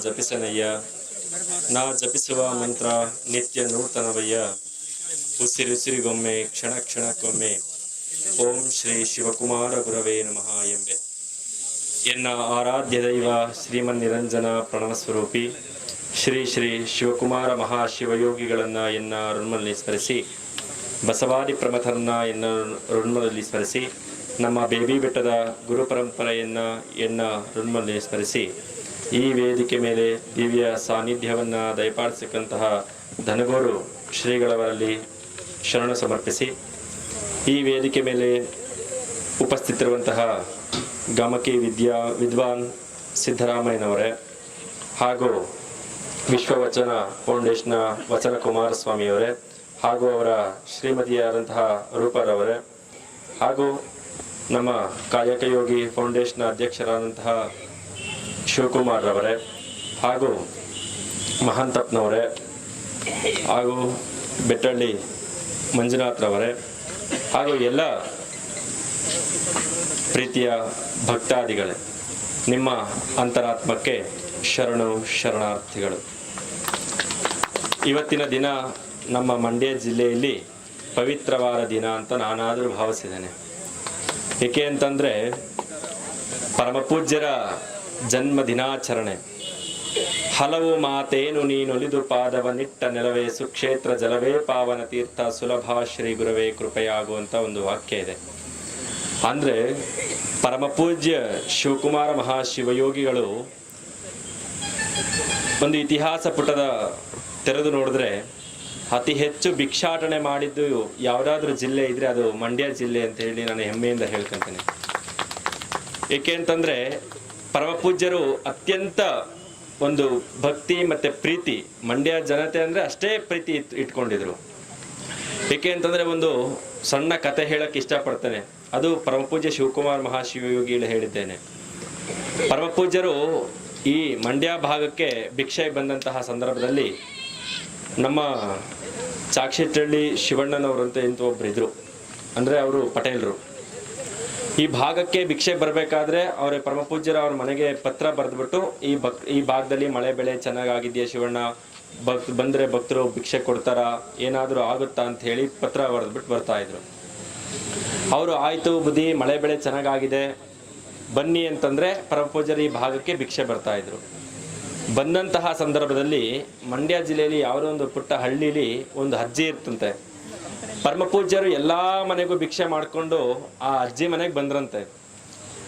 ಜಪಿಸನಯ್ಯ. ನಾ ಜಪಿಸುವ ಮಂತ್ರ ನಿತ್ಯ ನೂತನವಯ್ಯ. ಉಸಿರುಸಿರಿಗೊಮ್ಮೆ, ಕ್ಷಣ ಕ್ಷಣಕ್ಕೊಮ್ಮೆ. ಓಂ ಶ್ರೀ ಶಿವಕುಮಾರ ಗುರವೇ ನಮಃ ಎಂಬೆ. ಎನ್ನ ಆರಾಧ್ಯ ದೈವ ಶ್ರೀಮನ್ ನಿರಂಜನ ಪ್ರಣವ ಸ್ವರೂಪಿ, ಶ್ರೀ ಶ್ರೀ ಶಿವಕುಮಾರ ಮಹಾಶಿವಯೋಗಿಗಳನ್ನು ಎನ್ನ ಋಣ್ಮಲ್ಲಿ ಸ್ಮರಿಸಿ, ಬಸವಾದಿ ಪ್ರಮಥರನ್ನ ಎನ್ನ ಋಣ್ಮದಲ್ಲಿ ಸ್ಮರಿಸಿ, ನಮ್ಮ ಬೇಬಿ ಬೆಟ್ಟದ ಗುರು ಪರಂಪರೆಯನ್ನು ಎನ್ನ ಋಣ್ಮಲ್ಲಿ ಸ್ಮರಿಸಿ ಈ ವೇದಿಕೆ ಮೇಲೆ ದಿವ್ಯ ಸಾನ್ನಿಧ್ಯವನ್ನು ದಯಪಾಲಿಸಕ್ಕಂತಹ ಧನಗೋರು ಶ್ರೀಗಳವರಲ್ಲಿ ಶರಣ ಸಮರ್ಪಿಸಿ, ಈ ವೇದಿಕೆ ಮೇಲೆ ಉಪಸ್ಥಿತಿರುವಂತಹ ಗಮಕಿ ವಿದ್ಯಾ ವಿದ್ವಾನ್ ಸಿದ್ದರಾಮಯ್ಯನವರೇ ಹಾಗೂ ವಿಶ್ವವಚನ ಫೌಂಡೇಶನ್ನ ವಚನ ಕುಮಾರಸ್ವಾಮಿಯವರೇ ಹಾಗೂ ಅವರ ಶ್ರೀಮತಿಯಾದಂತಹ ರೂಪರವರೇ ಹಾಗೂ ನಮ್ಮ ಕಾಯಕಯೋಗಿ ಫೌಂಡೇಶನ್ನ ಅಧ್ಯಕ್ಷರಾದಂತಹ ಶಿವಕುಮಾರ್ ರವರೇ ಹಾಗೂ ಮಹಾಂತಪ್ಪನವರೇ ಹಾಗೂ ಬೆಟ್ಟಳ್ಳಿ ಮಂಜುನಾಥ್ರವರೇ ಹಾಗೂ ಎಲ್ಲ ಪ್ರೀತಿಯ ಭಕ್ತಾದಿಗಳೇ, ನಿಮ್ಮ ಅಂತರಾತ್ಮಕ್ಕೆ ಶರಣು ಶರಣಾರ್ಥಿಗಳು. ಇವತ್ತಿನ ದಿನ ನಮ್ಮ ಮಂಡ್ಯ ಜಿಲ್ಲೆಯಲ್ಲಿ ಪವಿತ್ರವಾದ ದಿನ ಅಂತ ನಾನಾದರೂ ಭಾವಿಸಿದ್ದೇನೆ. ಏಕೆ ಅಂತಂದರೆ ಪರಮಪೂಜ್ಯರ ಜನ್ಮ ದಿನಾಚರಣೆ ಹಲವು ಮಾತೇನು ನೀನೊಲಿದು ಪಾದವ ನಿಟ್ಟ ನೆಲವೇ ಸುಕ್ಷೇತ್ರ ಜಲವೇ ಪಾವನ ತೀರ್ಥ ಸುಲಭ ಶ್ರೀ ಗುರುವೇ ಕೃಪೆಯಾಗುವಂಥ ಒಂದು ವಾಕ್ಯ ಇದೆ. ಅಂದರೆ ಪರಮಪೂಜ್ಯ ಶಿವಕುಮಾರ ಮಹಾಶಿವಯೋಗಿಗಳು ಒಂದು ಇತಿಹಾಸ ಪುಟದ ತೆರೆದು ನೋಡಿದ್ರೆ ಅತಿ ಹೆಚ್ಚು ಭಿಕ್ಷಾಟನೆ ಮಾಡಿದ್ದು ಯಾವುದಾದ್ರೂ ಜಿಲ್ಲೆ ಇದ್ರೆ ಅದು ಮಂಡ್ಯ ಜಿಲ್ಲೆ ಅಂತ ಹೇಳಿ ನಾನು ಹೆಮ್ಮೆಯಿಂದ ಹೇಳ್ಕೊಂತೇನೆ ಏಕೆ ಅಂತಂದ್ರೆ ಪರಮಪೂಜ್ಯರು ಅತ್ಯಂತ ಒಂದು ಭಕ್ತಿ ಮತ್ತೆ ಪ್ರೀತಿ, ಮಂಡ್ಯ ಜನತೆ ಅಂದ್ರೆ ಅಷ್ಟೇ ಪ್ರೀತಿ ಇಟ್- ಇಟ್ಕೊಂಡಿದ್ರು. ಏಕೆ ಅಂತಂದ್ರೆ ಒಂದು ಸಣ್ಣ ಕತೆ ಹೇಳಕ್ ಇಷ್ಟಪಡ್ತೇನೆ. ಅದು ಪರಮಪೂಜ್ಯ ಶಿವಕುಮಾರ್ ಮಹಾಶಿವಯೋಗಿಗಳು ಹೇಳಿದ್ದೇನೆ. ಪರಮಪೂಜ್ಯರು ಈ ಮಂಡ್ಯ ಭಾಗಕ್ಕೆ ಭಿಕ್ಷೆ ಬಂದಂತಹ ಸಂದರ್ಭದಲ್ಲಿ ನಮ್ಮ ಚಾಕ್ಷಿಟ್ಟಳ್ಳಿ ಶಿವಣ್ಣನವರಂತೆ ಅಂತ ಇಂತ ಒಬ್ರು ಇದ್ರು ಅಂದ್ರೆ ಅವರು ಪಟೇಲ್ರು. ಈ ಭಾಗಕ್ಕೆ ಭಿಕ್ಷೆ ಬರಬೇಕಾದ್ರೆ ಅವರ ಪರಮಪೂಜ್ಯರ ಅವ್ರ ಮನೆಗೆ ಪತ್ರ ಬರೆದ್ಬಿಟ್ಟು ಈ ಭಕ್, ಈ ಭಾಗದಲ್ಲಿ ಮಳೆ ಬೆಳೆ ಚೆನ್ನಾಗಾಗಿದೆಯಾ ಶಿವಣ್ಣ? ಭಕ್, ಬಂದ್ರೆ ಭಕ್ತರು ಭಿಕ್ಷೆ ಕೊಡ್ತಾರಾ? ಏನಾದರೂ ಆಗುತ್ತಾ ಅಂತ ಹೇಳಿ ಪತ್ರ ಬರೆದ್ಬಿಟ್ಟು ಬರ್ತಾ ಇದ್ರು. ಅವರು ಆಯಿತು ಬುದ್ಧಿ, ಮಳೆ ಬೆಳೆ ಚೆನ್ನಾಗಾಗಿದೆ. ಬನ್ನಿ ಅಂತಂದ್ರೆ ಪರಮಪೂಜ್ಯರು ಈ ಭಾಗಕ್ಕೆ ಭಿಕ್ಷೆ ಬರ್ತಾ ಇದ್ರು. ಬಂದಂತಹ ಸಂದರ್ಭದಲ್ಲಿ ಮಂಡ್ಯ ಜಿಲ್ಲೆಯಲ್ಲಿ ಯಾವುದೋ ಒಂದು ಪುಟ್ಟ ಹಳ್ಳಿಲಿ ಒಂದು ಅಜ್ಜಿ ಇರ್ತಂತೆ. ಪರಮಪೂಜ್ಯರು ಎಲ್ಲಾ ಮನೆಗೂ ಭಿಕ್ಷೆ ಮಾಡಿಕೊಂಡು ಆ ಅಜ್ಜಿ ಮನೆಗೆ ಬಂದ್ರಂತೆ.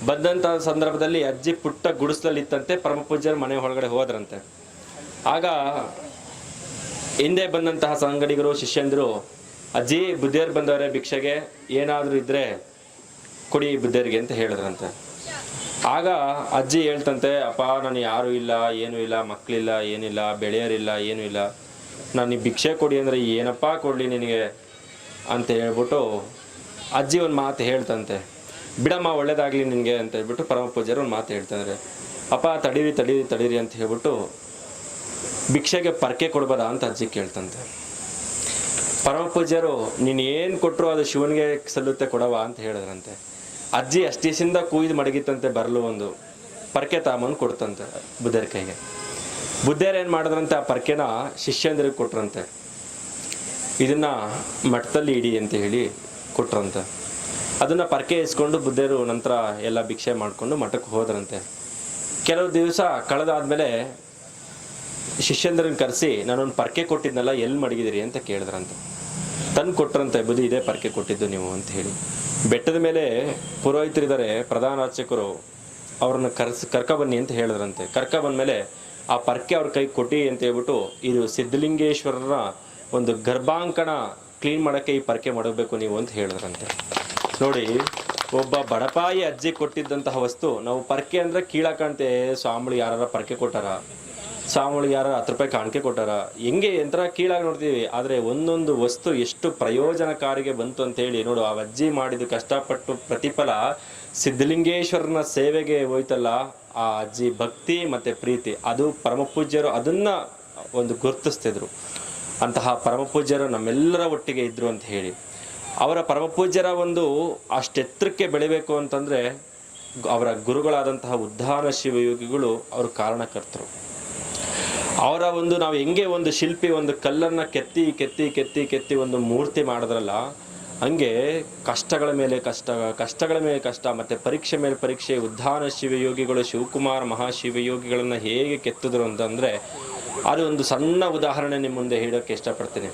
ಬಂದಂತ ಸಂದರ್ಭದಲ್ಲಿ ಅಜ್ಜಿ ಪುಟ್ಟ ಗುಡಿಸ್ಲಲ್ಲಿ ಇತ್ತಂತೆ ಪರಮಪೂಜ್ಯರು ಮನೆ ಒಳಗಡೆ ಹೋದ್ರಂತೆ. ಆಗ ಹಿಂದೆ ಬಂದಂತಹ ಸಂಗಡಿಗರು, ಶಿಷ್ಯಂದರು, ಅಜ್ಜಿ, ಬುದ್ಧಿಯರು ಬಂದವರೇ ಭಿಕ್ಷೆಗೆ, ಏನಾದರೂ ಇದ್ರೆ ಕೊಡಿ ಬುದ್ಧಿಯರಿಗೆ ಅಂತ ಹೇಳಿದ್ರಂತೆ. ಆಗ ಅಜ್ಜಿ ಹೇಳ್ತಂತೆ, ಅಪ್ಪ, ನಾನು ಯಾರೂ ಇಲ್ಲ, ಏನೂ ಇಲ್ಲ ಮಕ್ಕಳಿಲ್ಲ ಏನಿಲ್ಲ, ಬೆಳೆಯೋರಿಲ್ಲ, ಏನೂ ಇಲ್ಲ. ನಾನು ಭಿಕ್ಷೆ ಕೊಡಿ ಅಂದರೆ ಏನಪ್ಪ ಕೊಡಲಿ ನಿನಗೆ? ಅಂತ ಹೇಳ್ಬಿಟ್ಟು ಅಜ್ಜಿ ಒಂದು ಮಾತು ಹೇಳ್ತಂತೆ. ಬಿಡಮ್ಮ, ಒಳ್ಳೇದಾಗಲಿ ನಿನಗೆ ಅಂತ ಹೇಳ್ಬಿಟ್ಟು ಪರಮ ಪೂಜ್ಯರು ಒಂದು ಮಾತು ಹೇಳ್ತಂದ್ರೆ ಅಪ್ಪ, ತಡೀರಿ ತಡೀರಿ ತಡೀರಿ ಅಂತ ಹೇಳ್ಬಿಟ್ಟು ಭಿಕ್ಷೆಗೆ ಪರಕೆ ಕೊಡ್ಬೋದಾ ಅಂತ ಅಜ್ಜಿ ಕೇಳ್ತಂತೆ. ಪರಮ ಪೂಜ್ಯರು, ನೀನು ಏನು ಕೊಟ್ಟರು ಅದು ಶಿವನಿಗೆ ಸಲ್ಲುತ್ತೆ ಕೊಡವ ಅಂತ ಹೇಳಿದ್ರಂತೆ. ಅಜ್ಜಿ ಅಷ್ಟಿಸಿಂದ ಕೂಯ್ದು ಮಡಗಿತ್ತಂತೆ ಬರಲು ಒಂದು ಪರ್ಕೆ ತಾಮನ್ ಕೊಡ್ತಂತೆ ಬುದ್ಧರ ಕೈಗೆ. ಬುದ್ಧರು ಏನು ಮಾಡಿದ್ರಂತೆ, ಆ ಪರ್ಕೆನ ಶಿಷ್ಯಂದ್ರಿಗೆ ಕೊಟ್ರಂತೆ. ಇದನ್ನ ಮಠದಲ್ಲಿ ಇಡಿ ಅಂತ ಹೇಳಿ ಕೊಟ್ರಂತೆ. ಅದನ್ನ ಪರಕೆ ಇಸ್ಕೊಂಡು ಬುದ್ಧರು ನಂತರ ಎಲ್ಲ ಭಿಕ್ಷೆ ಮಾಡಿಕೊಂಡು ಮಠಕ್ಕೆ ಹೋದ್ರಂತೆ. ಕೆಲವು ದಿವಸ ಕಳೆದಾದ್ಮೇಲೆ ಶಿಷ್ಯಂದ್ರನ್ನ ಕರೆಸಿ, ನಾನೊಂದು ಪರಕೆ ಕೊಟ್ಟಿದ್ನಲ್ಲ, ಎಲ್ಲಿ ಮಡಗಿದಿರಿ? ಅಂತ ಕೇಳಿದ್ರಂತೆ. ತಂದು ಕೊಟ್ರಂತೆ, ಬುದ್ಧಿ ಇದೇ, ಪರ್ಕೆ ಕೊಟ್ಟಿದ್ದು ನೀವು, ಅಂತ ಹೇಳಿ. ಬೆಟ್ಟದ ಮೇಲೆ ಪುರೋಹಿತರಿದ್ದಾರೆ, ಪ್ರಧಾನ ಅರ್ಚಕರು, ಅವ್ರನ್ನ ಕರ್ಸ್, ಕರ್ಕ ಬನ್ನಿ ಅಂತ ಹೇಳಿದ್ರಂತೆ. ಕರ್ಕ ಬಂದ್ಮೇಲೆ ಆ ಪರ್ಕೆ ಅವ್ರ ಕೈ ಕೊಟ್ಟಿ ಅಂತ ಹೇಳ್ಬಿಟ್ಟು, ಇದು ಸಿದ್ಧಲಿಂಗೇಶ್ವರರ ಒಂದು ಗರ್ಭಾಂಕಣ ಕ್ಲೀನ್ ಮಾಡೋಕ್ಕೆ ಈ ಪರಕೆ ಮಾಡಬೇಕು ನೀವು ಅಂತ ಹೇಳಿದ್ರಂತೆ. ನೋಡಿ, ಒಬ್ಬ ಬಡಪಾಯಿ ಅಜ್ಜಿ ಕೊಟ್ಟಿದ್ದಂತಹ ವಸ್ತು, ನಾವು ಪರಕೆ ಅಂದ್ರೆ ಕೀಳ ಕಾಣ್ತೆ, ಸ್ವಾಮಿಗಳು ಯಾರು ಪರಕೆ ಕೊಟ್ಟಾರ ಸ್ವಾಮಿಗಳಿಗೆ ಯಾರು ಹತ್ತು ರೂಪಾಯಿ ಕಾಣಿಕೆ ಕೊಟ್ಟಾರ, ಹೆಂಗೆ ಯಂತ್ರ ಕೀಳಾಗಿ ನೋಡ್ತೀವಿ, ಆದರೆ ಒಂದೊಂದು ವಸ್ತು ಎಷ್ಟು ಪ್ರಯೋಜನಕಾರಿಗೆ ಬಂತು ಅಂತ ಹೇಳಿ, ನೋಡು, ಆ ಅಜ್ಜಿ ಮಾಡಿದ ಕಷ್ಟಪಟ್ಟು ಪ್ರತಿಫಲ ಸಿದ್ಧಲಿಂಗೇಶ್ವರನ ಸೇವೆಗೆ ಹೋಯ್ತಲ್ಲ, ಆ ಅಜ್ಜಿ ಭಕ್ತಿ ಮತ್ತು ಪ್ರೀತಿ, ಅದು ಪರಮಪೂಜ್ಯರು ಅದನ್ನು ಒಂದು ಗುರುತಿಸ್ತಿದ್ರು. ಅಂತಹ ಪರಮಪೂಜ್ಯರು ನಮ್ಮೆಲ್ಲರ ಒಟ್ಟಿಗೆ ಇದ್ದರು ಅಂತ ಹೇಳಿ. ಅವರ ಪರಮಪೂಜ್ಯರ ಒಂದು ಅಷ್ಟೆತ್ತರಕ್ಕೆ ಬೆಳಿಬೇಕು ಅಂತಂದ್ರೆ ಅವರ ಗುರುಗಳಾದಂತಹ ಉದ್ಧಾನ ಶಿವಯೋಗಿಗಳು ಅವರು ಕಾರಣಕರ್ತರು. ಅವರ ಒಂದು ನಾವು ಹೆಂಗೆ ಒಂದು ಶಿಲ್ಪಿ ಒಂದು ಕಲ್ಲನ್ನು ಕೆತ್ತಿ ಕೆತ್ತಿ ಕೆತ್ತಿ ಕೆತ್ತಿ ಒಂದು ಮೂರ್ತಿ ಮಾಡಿದ್ರಲ್ಲ, ಹಂಗೆ ಕಷ್ಟಗಳ ಮೇಲೆ ಕಷ್ಟ, ಕಷ್ಟಗಳ ಮೇಲೆ ಕಷ್ಟ, ಮತ್ತು ಪರೀಕ್ಷೆ ಮೇಲೆ ಪರೀಕ್ಷೆ ಉದ್ಧಾನ ಶಿವಯೋಗಿಗಳು, ಶಿವಕುಮಾರ್ ಮಹಾಶಿವಯೋಗಿಗಳನ್ನು ಹೇಗೆ ಕೆತ್ತಿದ್ರು ಅಂತಂದರೆ ಅದು ಒಂದು ಸಣ್ಣ ಉದಾಹರಣೆ ನಿಮ್ಮ ಮುಂದೆ ಹೇಳೋಕ್ಕೆ ಇಷ್ಟಪಡ್ತೀನಿ.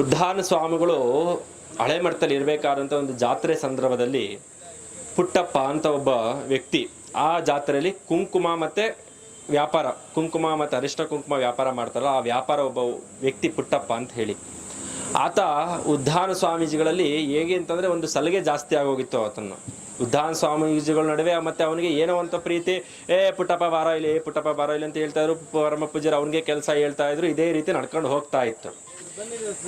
ಉದ್ಧಾನ ಸ್ವಾಮಿಗಳು ಹಳೆ ಮಠದಲ್ಲಿ ಇರಬೇಕಾದಂಥ ಒಂದು ಜಾತ್ರೆ ಸಂದರ್ಭದಲ್ಲಿ ಪುಟ್ಟಪ್ಪ ಅಂತ ಒಬ್ಬ ವ್ಯಕ್ತಿ ಆ ಜಾತ್ರೆಯಲ್ಲಿ ಕುಂಕುಮ ಮತ್ತು ವ್ಯಾಪಾರ, ಕುಂಕುಮ ಮತ್ತು ಅರಿಷ್ಟ ಕುಂಕುಮ ವ್ಯಾಪಾರ ಮಾಡ್ತಾರಲ್ಲ, ಆ ವ್ಯಾಪಾರ ಒಬ್ಬ ವ್ಯಕ್ತಿ ಪುಟ್ಟಪ್ಪ ಅಂತ ಹೇಳಿ. ಆತ ಉದ್ಧಾನ ಸ್ವಾಮೀಜಿಗಳಲ್ಲಿ ಹೇಗೆ ಅಂತಂದರೆ ಒಂದು ಸಲಿಗೆ ಜಾಸ್ತಿ ಆಗೋಗಿತ್ತು ಆತನ್ನು. ಉದ್ಧಾನ ಸ್ವಾಮೀಜಿಗಳ ನಡುವೆ, ಮತ್ತೆ ಅವನಿಗೆ ಏನೋ ಅಂತ ಪ್ರೀತಿ, ಏ, ಪುಟ್ಟಪ್ಪ ಬಾರ ಇಲ್ಲಿ, ಏ, ಪುಟ್ಟಪ್ಪ ಬಾರ ಇಲ್ಲಿ ಅಂತ ಹೇಳ್ತಾ ಇದ್ರು. ಪರಮ ಪೂಜ್ಯರು ಅವನಿಗೆ ಕೆಲಸ ಹೇಳ್ತಾ ಇದ್ರು. ಇದೇ ರೀತಿ ನಡ್ಕೊಂಡು ಹೋಗ್ತಾ ಇತ್ತು.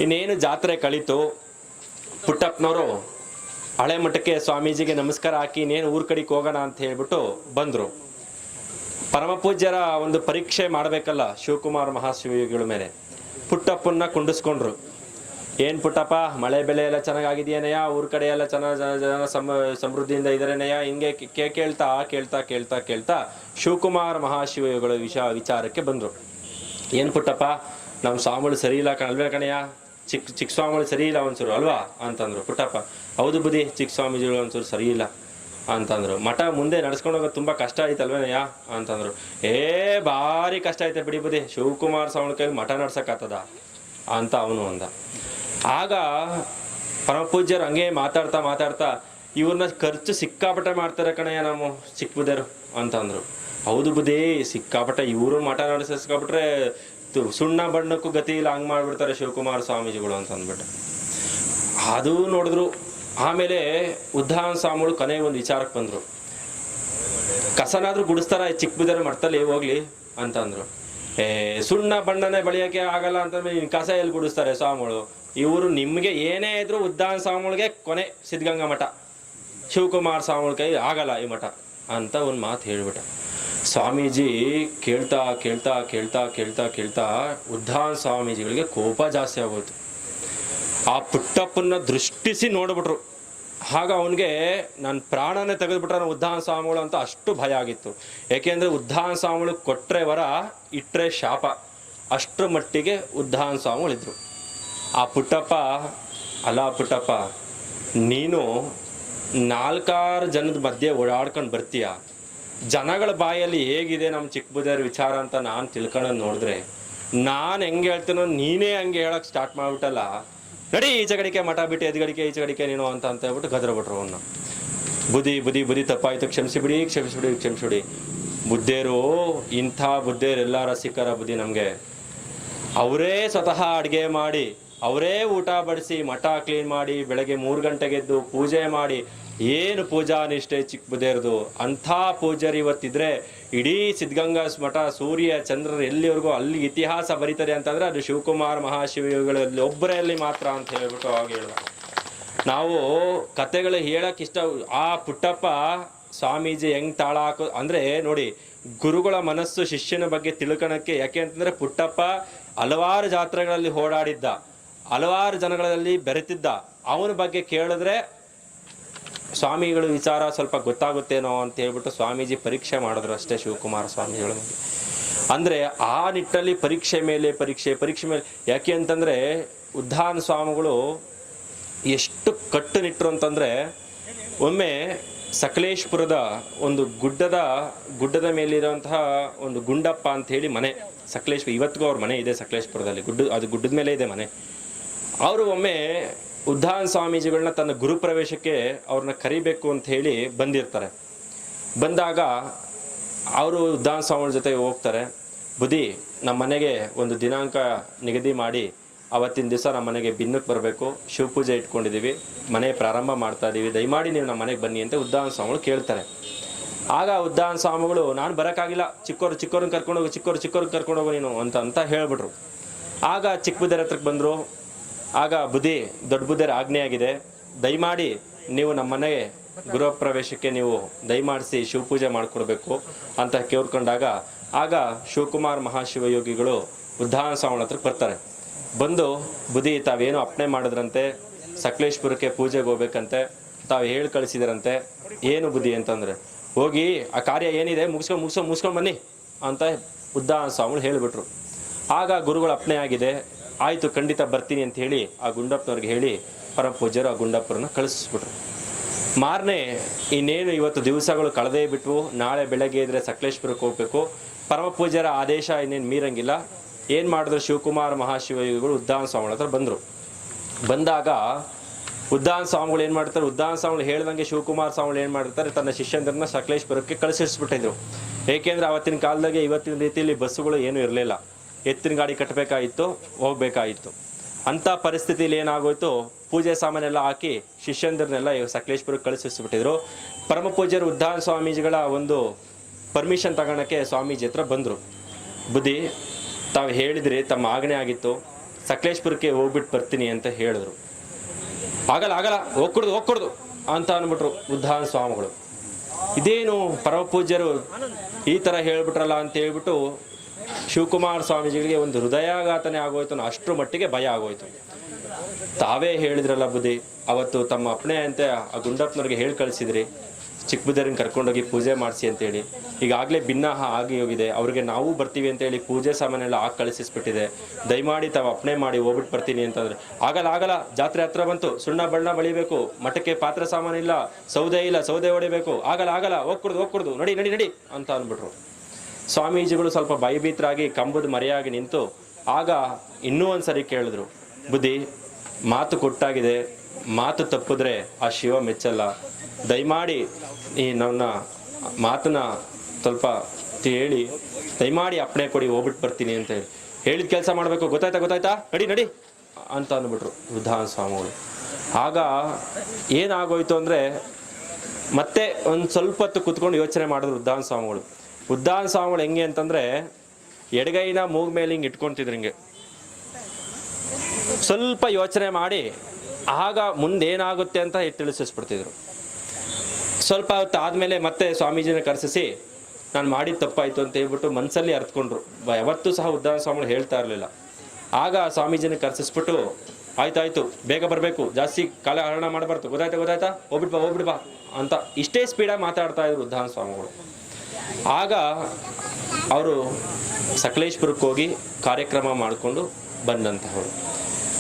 ಇನ್ನೇನು ಜಾತ್ರೆ ಕಳೀತು. ಪುಟ್ಟಪ್ಪನವರು ಹಳೆ ಮಠಕ್ಕೆ ಸ್ವಾಮೀಜಿಗೆ ನಮಸ್ಕಾರ ಹಾಕಿ, ಇನ್ನೇನು ಊರ್ ಕಡೆಗೆ ಹೋಗೋಣ ಅಂತ ಹೇಳ್ಬಿಟ್ಟು ಬಂದರು. ಪರಮ ಪೂಜ್ಯರ ಒಂದು ಪರೀಕ್ಷೆ ಮಾಡಬೇಕಲ್ಲ ಶಿವಕುಮಾರ್ ಮಹಾಶಿವಯೋಗಿಗಳ ಮೇಲೆ. ಪುಟ್ಟಪ್ಪನ್ನ ಕುಂಡಿಸ್ಕೊಂಡ್ರು. ಏನ್ ಪುಟ್ಟಪ್ಪ, ಮಳೆ ಬೆಳೆ ಎಲ್ಲ ಚೆನ್ನಾಗಿದೆಯೇನಯ್ಯ ಊರ್ ಕಡೆ ಎಲ್ಲ ಚೆನ್ನಾಗಿ ಜನ ಜನ ಸಮ, ಸಮೃದ್ಧಿಯಿಂದ ಇದಾರೇನಯ್ಯ ಹಿಂಗೆ ಕೇ ಕೇಳ್ತಾ ಕೇಳ್ತಾ ಕೇಳ್ತಾ ಕೇಳ್ತಾ ಶಿವಕುಮಾರ್ ಮಹಾಶಿವಯುಗಳ ವಿಷ, ವಿಚಾರಕ್ಕೆ ಬಂದರು. ಏನು ಪುಟ್ಟಪ್ಪ ನಮ್ಮ ಸ್ವಾಮಿಗಳು ಸರಿ ಇಲ್ಲ ಕಣಲ್ವೇ ಕಣಯ್ಯ ಚಿಕ್ಕ ಚಿಕ್ಕ ಸ್ವಾಮಿಗಳು ಸರಿ ಇಲ್ಲ ಒಂಚೂರು ಅಲ್ವಾ? ಅಂತಂದ್ರು. ಪುಟ್ಟಪ್ಪ, ಹೌದು ಬುದ್ಧಿ ಚಿಕ್ಕ ಸ್ವಾಮೀಜಿಗಳು ಒಂಚೂರು ಸರಿ ಇಲ್ಲ ಅಂತಂದ್ರು. ಮಠ ಮುಂದೆ ನಡ್ಸ್ಕೊಂಡು ಹೋಗೋದು ತುಂಬ ಕಷ್ಟ ಆಯ್ತಲ್ವೇನಯ್ಯ ಅಂತಂದ್ರು. ಏ, ಭಾರಿ ಕಷ್ಟ ಐತೆ ಬಿಡಿ ಬುದ್ಧಿ. ಶಿವಕುಮಾರ್ ಸ್ವಾಮಿ ಕೈ ಮಠ ನಡ್ಸಕ್ಕಾಗ್ತದ? ಅಂತ ಅವನು ಅಂದ. ಆಗ ಪರಮಪೂಜ್ಯರು ಹಂಗೆ ಮಾತಾಡ್ತಾ ಮಾತಾಡ್ತಾ ಇವ್ರನ್ನ ಖರ್ಚು ಸಿಕ್ಕಾಪಟ್ಟೆ ಮಾಡ್ತಾರೆ ಕಣಯ್ಯ ನಾವು ಚಿಕ್ಕ ಬುದ್ಧರು ಅಂತಂದ್ರು. ಹೌದು ಬುದೇ ಸಿಕ್ಕಾಪಟ್ಟೆ ಇವರು ಮಠ ತು- ಸುಣ್ಣ ಬಣ್ಣಕ್ಕೂ ಗತಿ ಇಲ್ಲ, ಹಂಗೆ ಮಾಡ್ಬಿಡ್ತಾರೆ ಶಿವಕುಮಾರ ಸ್ವಾಮೀಜಿಗಳು ಅಂತ ಅಂದ್ಬಿಟ್ಟು. ಅದು ನೋಡಿದ್ರು. ಆಮೇಲೆ ಉದ್ಧಾನ ಸ್ವಾಮಿಗಳು ಕೊನೆ ಒಂದು ವಿಚಾರಕ್ಕೆ ಬಂದರು. ಕಸನಾದ್ರೂ ಗುಡಿಸ್ತಾರ ಚಿಕ್ಕ ಬಿದ್ದರ ಮಠದಲ್ಲಿ, ಹೋಗ್ಲಿ ಅಂತಂದ್ರು. ಏ, ಸುಣ್ಣ ಬಣ್ಣನೆ ಬಳಿಯೋಕೆ ಆಗಲ್ಲ ಅಂತಂದ್ರೆ ನೀನು ಕಸ ಎಲ್ಲಿ ಗುಡಿಸ್ತಾರೆ ಸ್ವಾಮಿಗಳು? ಇವರು ನಿಮಗೆ ಏನೇ ಇದ್ರು ಉದ್ದಾನ ಸ್ವಾಮಿಗಳಿಗೆ ಕೊನೆ ಸಿದ್ಧಗಂಗಾ ಮಠ. ಶಿವಕುಮಾರ್ ಸ್ವಾಮಿಗಳ ಕೈ ಆಗಲ್ಲ ಈ ಮಠ ಅಂತ ಒಂದು ಮಾತು ಹೇಳ್ಬಿಟ್ಟ. ಸ್ವಾಮೀಜಿ ಕೇಳ್ತಾ ಕೇಳ್ತಾ ಕೇಳ್ತಾ ಕೇಳ್ತಾ ಕೇಳ್ತಾ ಉದ್ದಾನ ಸ್ವಾಮೀಜಿಗಳಿಗೆ ಕೋಪ ಜಾಸ್ತಿ ಆಗೋಯ್ತು. ಆ ಪುಟ್ಟಪ್ಪನ್ನ ದೃಷ್ಟಿಸಿ ನೋಡ್ಬಿಟ್ರು. ಆಗ ಅವನಿಗೆ ನನ್ನ ಪ್ರಾಣನೇ ತೆಗೆದುಬಿಟ್ರೆ ಉದ್ದಾನ ಸ್ವಾಮಿಗಳು ಅಂತ ಅಷ್ಟು ಭಯ ಆಗಿತ್ತು. ಯಾಕೆಂದ್ರೆ ಉದ್ದಾನ ಸ್ವಾಮಿಗಳು ಕೊಟ್ಟರೆ ವರ ಇಟ್ಟರೆ ಶಾಪ. ಅಷ್ಟರ ಮಟ್ಟಿಗೆ ಉದ್ಧಾನ ಸ್ವಾಮಿಗಳಿದ್ರು ಆ ಪುಟ್ಟಪ್ಪ, ಅಲ್ಲ ಪುಟ್ಟಪ್ಪ, ನೀನು ನಾಲ್ಕಾರು ಜನದ ಮಧ್ಯೆ ಓಡಾಡ್ಕೊಂಡು ಬರ್ತೀಯ? ಜನಗಳ ಬಾಯಲ್ಲಿ ಹೇಗಿದೆ ನಮ್ಮ ಚಿಕ್ಕ ಬುದ್ಧರ ವಿಚಾರ ಅಂತ ನಾನು ತಿಳ್ಕೊಳ್ಳೋದು ನೋಡಿದ್ರೆ, ನಾನು ಹೆಂಗೆ ಹೇಳ್ತೀನೋ ನೀನೇ ಹಂಗೆ ಹೇಳಕ್ಕೆ ಸ್ಟಾರ್ಟ್ ಮಾಡಿಬಿಟ್ಟಲ್ಲ. ನಡಿ ಈಚಗಡಿಕೆ ಮಠ ಬಿಟ್ಟು ಎದ್ಗಡಿಕೆ ಈಚಗಡಿಕೆ ನೀನು ಅಂತ ಅಂತ ಹೇಳ್ಬಿಟ್ಟು ಗದ್ರಬಿಟ್ರು ಅವನ್ನ ಬುದಿ ಬುದಿ ಬುದಿ ತಪ್ಪಾಯಿತು ಕ್ಷಮಿಸಿಬಿಡಿ ಕ್ಷಮಿಸಿಬಿಡಿ ಕ್ಷಮಿಸಿಬಿಡಿ ಬುದ್ಧೇರು, ಇಂಥ ಬುದ್ಧೇರು ಎಲ್ಲಾರ ಸಿಕ್ಕರ ಬುದ್ಧಿ ನಮಗೆ. ಅವರೇ ಸ್ವತಃ ಅಡುಗೆ ಮಾಡಿ ಅವರೇ ಊಟ ಬಡಿಸಿ, ಮಠ ಕ್ಲೀನ್ ಮಾಡಿ, ಬೆಳಗ್ಗೆ ಮೂರು ಗಂಟೆಗೆದ್ದು ಪೂಜೆ ಮಾಡಿ, ಏನು ಪೂಜಾ ನಿಷ್ಠೆ ಚಿಕ್ಕ ಬುದೇರ್ದು ಅಂಥ ಪೂಜಾರಿ ಇವತ್ತಿದ್ರೆ ಇಡೀ ಸಿದ್ಧಗಂಗಾ ಮಠ, ಸೂರ್ಯ, ಚಂದ್ರರು ಎಲ್ಲಿವರೆಗೂ ಅಲ್ಲಿ ಇತಿಹಾಸ ಬರೀತಾರೆ ಅಂತಂದ್ರೆ ಅದು ಶಿವಕುಮಾರ್ ಮಹಾಶಿವಗಳಲ್ಲಿ ಒಬ್ಬರಲ್ಲಿ ಮಾತ್ರ ಅಂತ ಹೇಳ್ಬಿಟ್ಟು ಅವಾಗ ಹೇಳ ನಾವು ಕತೆಗಳು ಹೇಳಕ್ ಇಷ್ಟ, ಆ ಪುಟ್ಟಪ್ಪ ಸ್ವಾಮೀಜಿ ಹೆಂಗ್ ತಾಳ ಹಾಕೋ ಅಂದ್ರೆ ನೋಡಿ, ಗುರುಗಳ ಮನಸ್ಸು ಶಿಷ್ಯನ ಬಗ್ಗೆ ತಿಳ್ಕೊಳಕ್ಕೆ ಯಾಕೆ ಅಂತಂದ್ರೆ ಪುಟ್ಟಪ್ಪ ಹಲವಾರು ಜಾತ್ರೆಗಳಲ್ಲಿ ಓಡಾಡಿದ್ದ. ಹಲವಾರು ಜನಗಳಲ್ಲಿ ಬೆರೆತಿದ್ದ ಅವನ ಬಗ್ಗೆ ಕೇಳಿದ್ರೆ ಸ್ವಾಮಿಗಳ ವಿಚಾರ ಸ್ವಲ್ಪ ಗೊತ್ತಾಗುತ್ತೇನೋ ಅಂತ ಹೇಳ್ಬಿಟ್ಟು ಸ್ವಾಮೀಜಿ ಪರೀಕ್ಷೆ ಮಾಡಿದ್ರು ಅಷ್ಟೇ ಶಿವಕುಮಾರ ಸ್ವಾಮಿಗಳು ಅಂದ್ರೆ ಆ ನಿಟ್ಟಲ್ಲಿ ಪರೀಕ್ಷೆ ಮೇಲೆ, ಪರೀಕ್ಷೆ ಪರೀಕ್ಷೆ ಮೇಲೆ. ಯಾಕೆ ಅಂತಂದ್ರೆ ಉದ್ಧಾನ ಸ್ವಾಮಿಗಳು ಎಷ್ಟು ಕಟ್ಟುನಿಟ್ಟರು ಅಂತಂದ್ರೆ ಒಮ್ಮೆ ಸಕಲೇಶ್ಪುರದ ಒಂದು ಗುಡ್ಡದ ಗುಡ್ಡದ ಮೇಲಿರುವಂತಹ ಒಂದು ಗುಂಡಪ್ಪ ಅಂತ ಹೇಳಿ ಮನೆ. ಸಕಲೇಶ್ಪುರ, ಇವತ್ತಿಗೂ ಅವ್ರ ಮನೆ ಇದೆ ಸಕಲೇಶ್ಪುರದಲ್ಲಿ. ಗುಡ್ಡ, ಅದು ಗುಡ್ಡದ ಮೇಲೆ ಇದೆ ಮನೆ. ಅವರು ಒಮ್ಮೆ ಉದ್ದಾನ್ ಸ್ವಾಮೀಜಿಗಳನ್ನ ತನ್ನ ಗುರುಪ್ರವೇಶಕ್ಕೆ ಅವ್ರನ್ನ ಕರಿಬೇಕು ಅಂತ ಹೇಳಿ ಬಂದಿರ್ತಾರೆ. ಬಂದಾಗ ಅವರು ಉದ್ದಾನ್ ಸ್ವಾಮಿಗಳ ಜೊತೆ ಹೋಗ್ತಾರೆ. ಬುದ್ಧಿ, ನಮ್ಮ ಮನೆಗೆ ಒಂದು ದಿನಾಂಕ ನಿಗದಿ ಮಾಡಿ ಅವತ್ತಿನ ದಿವಸ ನಮ್ಮ ಮನೆಗೆ ಬಿನ್ನಕ್ಕೆ ಬರಬೇಕು. ಶಿವಪೂಜೆ ಇಟ್ಕೊಂಡಿದ್ದೀವಿ. ಮನೆ ಪ್ರಾರಂಭ ಮಾಡ್ತಾ ಇದ್ದೀವಿ ದಯಮಾಡಿ ನೀವು ನಮ್ಮ ಮನೆಗೆ ಬನ್ನಿ ಅಂತ ಉದ್ದಾನ ಸ್ವಾಮಿಗಳು ಕೇಳ್ತಾರೆ. ಆಗ ಉದ್ದಾನ ಸ್ವಾಮಿಗಳು, ನಾನು ಬರೋಕ್ಕಾಗಿಲ್ಲ. ಚಿಕ್ಕವರು ಚಿಕ್ಕವ್ರನ್ನ ಕರ್ಕೊಂಡು ಹೋಗು ಚಿಕ್ಕವ್ರು ಚಿಕ್ಕವ್ರನ್ನ ಕರ್ಕೊಂಡು ನೀನು ಅಂತ ಅಂತ ಹೇಳ್ಬಿಟ್ರು. ಆಗ ಚಿಕ್ಕ ಬುದ್ಧರ ಹತ್ರಕ್ಕೆ ಬಂದರು. ಆಗ ಬುದ್ಧಿ, ದೊಡ್ಡ ಬುದ್ಧರ ಆಜ್ಞೆಯಾಗಿದೆ. ದಯಮಾಡಿ ನೀವು ನಮ್ಮ ಮನೆಗೆ ಗೃಹ ಪ್ರವೇಶಕ್ಕೆ ನೀವು ದಯಮಾಡಿಸಿ ಶಿವಪೂಜೆ ಮಾಡಿಕೊಡ್ಬೇಕು ಅಂತ ಕೇಳ್ಕೊಂಡಾಗ, ಆಗ ಶಿವಕುಮಾರ್ ಮಹಾಶಿವಯೋಗಿಗಳು ಉದ್ದಾನ ಸ್ವಾಮಿ ಹತ್ರಕ್ಕೆ ಬರ್ತಾರೆ. ಬಂದು ಬುದ್ಧಿ, ತಾವೇನು ಅಪ್ಪಣೆ ಮಾಡಿದ್ರಂತೆ, ಸಕಲೇಶ್ಪುರಕ್ಕೆ ಪೂಜೆಗೆ ಹೋಗ್ಬೇಕಂತೆ, ತಾವು ಹೇಳಿ ಕಳಿಸಿದ್ರಂತೆ, ಏನು ಬುದ್ಧಿ ಅಂತಂದರೆ, ಹೋಗಿ ಆ ಕಾರ್ಯ ಏನಿದೆ ಮುಗಿಸ್ಕೊಂಡು ಮುಗಿಸ್ಕೊಂಡು ಮುಗಿಸ್ಕೊಂಡು ಬನ್ನಿ ಅಂತ ಉದ್ದಾನ ಸ್ವಾಮಿಗಳು ಹೇಳಿಬಿಟ್ರು. ಆಗ ಗುರುಗಳು ಅಪ್ಣೆ ಆಗಿದೆ ಆಯಿತು, ಖಂಡಿತ ಬರ್ತೀನಿ ಅಂತ ಹೇಳಿ ಆ ಗುಂಡಪ್ಪನವ್ರಿಗೆ ಹೇಳಿ ಪರಮ ಪೂಜ್ಯರು ಆ ಗುಂಡಪ್ಪರನ್ನ ಕಳಿಸ್ಬಿಟ್ರು. ಮಾರನೇ ಇನ್ನೇನು ಇವತ್ತು ದಿವಸಗಳು ಕಳೆದೇ ಬಿಟ್ವು. ನಾಳೆ ಬೆಳಗ್ಗೆ ಇದ್ರೆ ಸಕಲೇಶ್ಪುರಕ್ಕೆ ಹೋಗ್ಬೇಕು. ಪರಮ ಪೂಜ್ಯರ ಆದೇಶ ಇನ್ನೇನು ಮೀರಂಗಿಲ್ಲ. ಏನು ಮಾಡಿದ್ರು? ಶಿವಕುಮಾರ ಮಹಾಶಿವಯುಗಳು ಉದ್ದಾನ ಸ್ವಾಮಿಗಳ ಹತ್ರ ಬಂದರು. ಬಂದಾಗ ಉದ್ದಾನ ಸ್ವಾಮಿಗಳು ಏನು ಮಾಡ್ತಾರೆ? ಉದ್ದಾನ ಸ್ವಾಮಿಗಳು ಹೇಳ್ದಂಗೆ ಶಿವಕುಮಾರ ಸ್ವಾಮಿಗಳು ಏನು ಮಾಡ್ತಾರೆ ತನ್ನ ಶಿಷ್ಯಂದ್ರನ್ನ ಸಕಲೇಶ್ಪುರಕ್ಕೆ ಕಳಿಸಿಸ್ಬಿಟ್ಟಿದ್ರು. ಏಕೆಂದರೆ ಅವತ್ತಿನ ಕಾಲದಾಗೆ ಇವತ್ತಿನ ರೀತಿಯಲ್ಲಿ ಬಸ್ಸುಗಳು ಏನೂ ಇರಲಿಲ್ಲ. ಎತ್ತಿನ ಗಾಡಿ ಕಟ್ಟಬೇಕಾಗಿತ್ತು ಹೋಗ್ಬೇಕಾಗಿತ್ತು ಅಂಥ ಪರಿಸ್ಥಿತಿಯಲ್ಲಿ ಏನಾಗೋಯಿತು, ಪೂಜೆ ಸಾಮಾನೆಲ್ಲ ಹಾಕಿ ಶಿಷ್ಯಂದ್ರನ್ನೆಲ್ಲ ಸಕಲೇಶ್ಪುರಕ್ಕೆ ಕಳಿಸಿಸ್ಬಿಟ್ಟಿದ್ರು ಪರಮ ಪೂಜ್ಯರು ಉದ್ದಾನ ಸ್ವಾಮೀಜಿಗಳ ಒಂದು ಪರ್ಮಿಷನ್ ತಗೊಳಕ್ಕೆ ಸ್ವಾಮೀಜಿ ಹತ್ರ ಬಂದರು. ಬುದ್ಧಿ, ತಾವು ಹೇಳಿದ್ರಿ, ತಮ್ಮ ಆಗ್ನೆ ಆಗಿತ್ತು, ಸಕಲೇಶ್ಪುರಕ್ಕೆ ಹೋಗ್ಬಿಟ್ಟು ಬರ್ತೀನಿ ಅಂತ ಹೇಳಿದ್ರು. ಆಗಲ್ಲ ಆಗಲ್ಲ, ಹೋಗ್ಕೊಡ್ದು ಹೋಗ್ಕೊಡ್ದು ಅಂತ ಅಂದ್ಬಿಟ್ರು ಉದ್ದಾನ ಸ್ವಾಮಿಗಳು. ಇದೇನು ಪರಮ ಪೂಜ್ಯರು ಈ ಥರ ಹೇಳ್ಬಿಟ್ರಲ್ಲ ಅಂತ ಹೇಳ್ಬಿಟ್ಟು ಶಿವಕುಮಾರ ಸ್ವಾಮೀಜಿಗಳಿಗೆ ಒಂದು ಹೃದಯಾಘಾತನೇ ಆಗೋಯ್ತು ಅಷ್ಟರ ಮಟ್ಟಿಗೆ ಭಯ ಆಗೋಯ್ತು. ತಾವೇ ಹೇಳಿದ್ರಲ್ಲ ಬುದ್ಧಿ, ಅವತ್ತು ತಮ್ಮ ಅಪ್ಪಣೆ ಅಂತೆ ಆ ಗುಂಡಪ್ಪನವ್ರಿಗೆ ಹೇಳಿ ಕಳಿಸಿದ್ರಿ. ಚಿಕ್ಕ ಬುದ್ಧರನ್ನ ಕರ್ಕೊಂಡೋಗಿ ಪೂಜೆ ಮಾಡಿಸಿ ಅಂತೇಳಿ. ಈಗಾಗಲೇ ಭಿನ್ನಾಹ ಆಗಿ ಹೋಗಿದೆ. ಅವ್ರಿಗೆ ನಾವು ಬರ್ತೀವಿ ಅಂತೇಳಿ ಪೂಜೆ ಸಾಮಾನೆಲ್ಲ ಹಾಕಿ ಕಳಿಸಿಸ್ಬಿಟ್ಟಿದೆ. ದಯಮಾಡಿ ತಾವು ಅಪ್ಣೆ ಮಾಡಿ ಹೋಗ್ಬಿಟ್ಟು ಬರ್ತೀನಿ ಅಂತಂದ್ರೆ. ಆಗಲ್ಲ ಆಗಲ್ಲ, ಜಾತ್ರೆ ಹತ್ರ ಬಂತು. ಸುಣ್ಣ ಬಣ್ಣ ಬಳಿಬೇಕು. ಮಠಕ್ಕೆ ಪಾತ್ರ ಸಾಮಾನಿಲ್ಲ. ಸೌದೆ ಇಲ್ಲ, ಸೌದೆ ಹೊಡಿಬೇಕು. ಆಗಲ್ಲ ಆಗಲ್ಲ, ಹೋಗ್ಕೊಡ್ದು ಹೋಗ್ಕೊಡ್ದು. ನಡಿ ನಡಿ ನಡಿ ಅಂತ ಅಂದ್ಬಿಟ್ರು. ಸ್ವಾಮೀಜಿಗಳು ಸ್ವಲ್ಪ ಭಯಭೀತರಾಗಿ ಕಂಬದ ಮರೆಯಾಗಿ ನಿಂತು ಆಗ ಇನ್ನೂ ಒಂದ್ಸರಿ ಕೇಳಿದ್ರು, ಬುದ್ಧಿ, ಮಾತು ಕೊಟ್ಟಾಗಿದೆ, ಮಾತು ತಪ್ಪಿದ್ರೆ ಆ ಶಿವ ಮೆಚ್ಚಲ್ಲ. ದಯಮಾಡಿ ಈ ನನ್ನ ಮಾತನ್ನ ಸ್ವಲ್ಪ ಹೇಳಿ ದಯಮಾಡಿ ಅಪ್ಪಣೆ ಕೊಡಿ ಹೋಗ್ಬಿಟ್ಟು ಬರ್ತೀನಿ ಅಂತ ಹೇಳಿ. ಹೇಳಿದ ಕೆಲಸ ಮಾಡಬೇಕು, ಗೊತ್ತಾಯ್ತಾ ಗೊತ್ತಾಯ್ತಾ? ನಡಿ ನಡಿ ಅಂತ ಅಂದ್ಬಿಟ್ರು ವೃದ್ಧಾನ ಸ್ವಾಮಿಗಳು. ಆಗ ಏನಾಗೋಯ್ತು ಅಂದರೆ ಮತ್ತೆ ಒಂದು ಸ್ವಲ್ಪ ಹೊತ್ತು ಕುತ್ಕೊಂಡು ಯೋಚನೆ ಮಾಡಿದ್ರು ವೃದ್ಧಾನ್ ಸ್ವಾಮಿಗಳು. ಉದ್ದಾನ ಸ್ವಾಮಿಗಳು ಹೆಂಗೆ ಅಂತಂದ್ರೆ ಎಡಗೈನ ಮೂಗ್ ಮೇಲೆ ಹಿಂಗೆ ಇಟ್ಕೊಂತಿದ್ರು ಹಿಂಗೆ. ಸ್ವಲ್ಪ ಯೋಚನೆ ಮಾಡಿ, ಆಗ ಮುಂದೆ ಏನಾಗುತ್ತೆ ಅಂತ ತಿಳಿಸಿಸ್ಬಿಡ್ತಿದ್ರು. ಸ್ವಲ್ಪ ಹೊತ್ತು ಆದಮೇಲೆ ಮತ್ತೆ ಸ್ವಾಮೀಜಿನ ಕರೆಸಿಸಿ, ನಾನು ಮಾಡಿದ ತಪ್ಪಾಯಿತು ಅಂತ ಹೇಳ್ಬಿಟ್ಟು ಮನಸ್ಸಲ್ಲಿ ಅರ್ತ್ಕೊಂಡ್ರು. ಯಾವತ್ತೂ ಸಹ ಉದ್ದಾನ ಸ್ವಾಮಿಗಳು ಹೇಳ್ತಾ ಇರಲಿಲ್ಲ. ಆಗ ಸ್ವಾಮೀಜಿನ ಕರೆಸಿಸ್ಬಿಟ್ಟು, ಆಯ್ತಾಯ್ತು, ಬೇಗ ಬರಬೇಕು, ಜಾಸ್ತಿ ಕಾಲ ಹರಣ ಮಾಡಬಾರ್ದು. ಗೊತ್ತಾಯ್ತಾ ಗೊತ್ತಾಯ್ತಾ? ಹೋಗ್ಬಿಡ್ಬಾ ಹೋಗ್ಬಿಡ್ಬಾ ಅಂತ ಇಷ್ಟೇ ಸ್ಪೀಡಾಗಿ ಮಾತಾಡ್ತಾ ಇದ್ರು ಉದ್ದಾನ ಸ್ವಾಮಿಗಳು ಆಗ ಅವರು ಸಕಲೇಶ್ಪುರಕ್ಕೆ ಹೋಗಿ ಕಾರ್ಯಕ್ರಮ ಮಾಡಿಕೊಂಡು ಬಂದಂತಹವರು.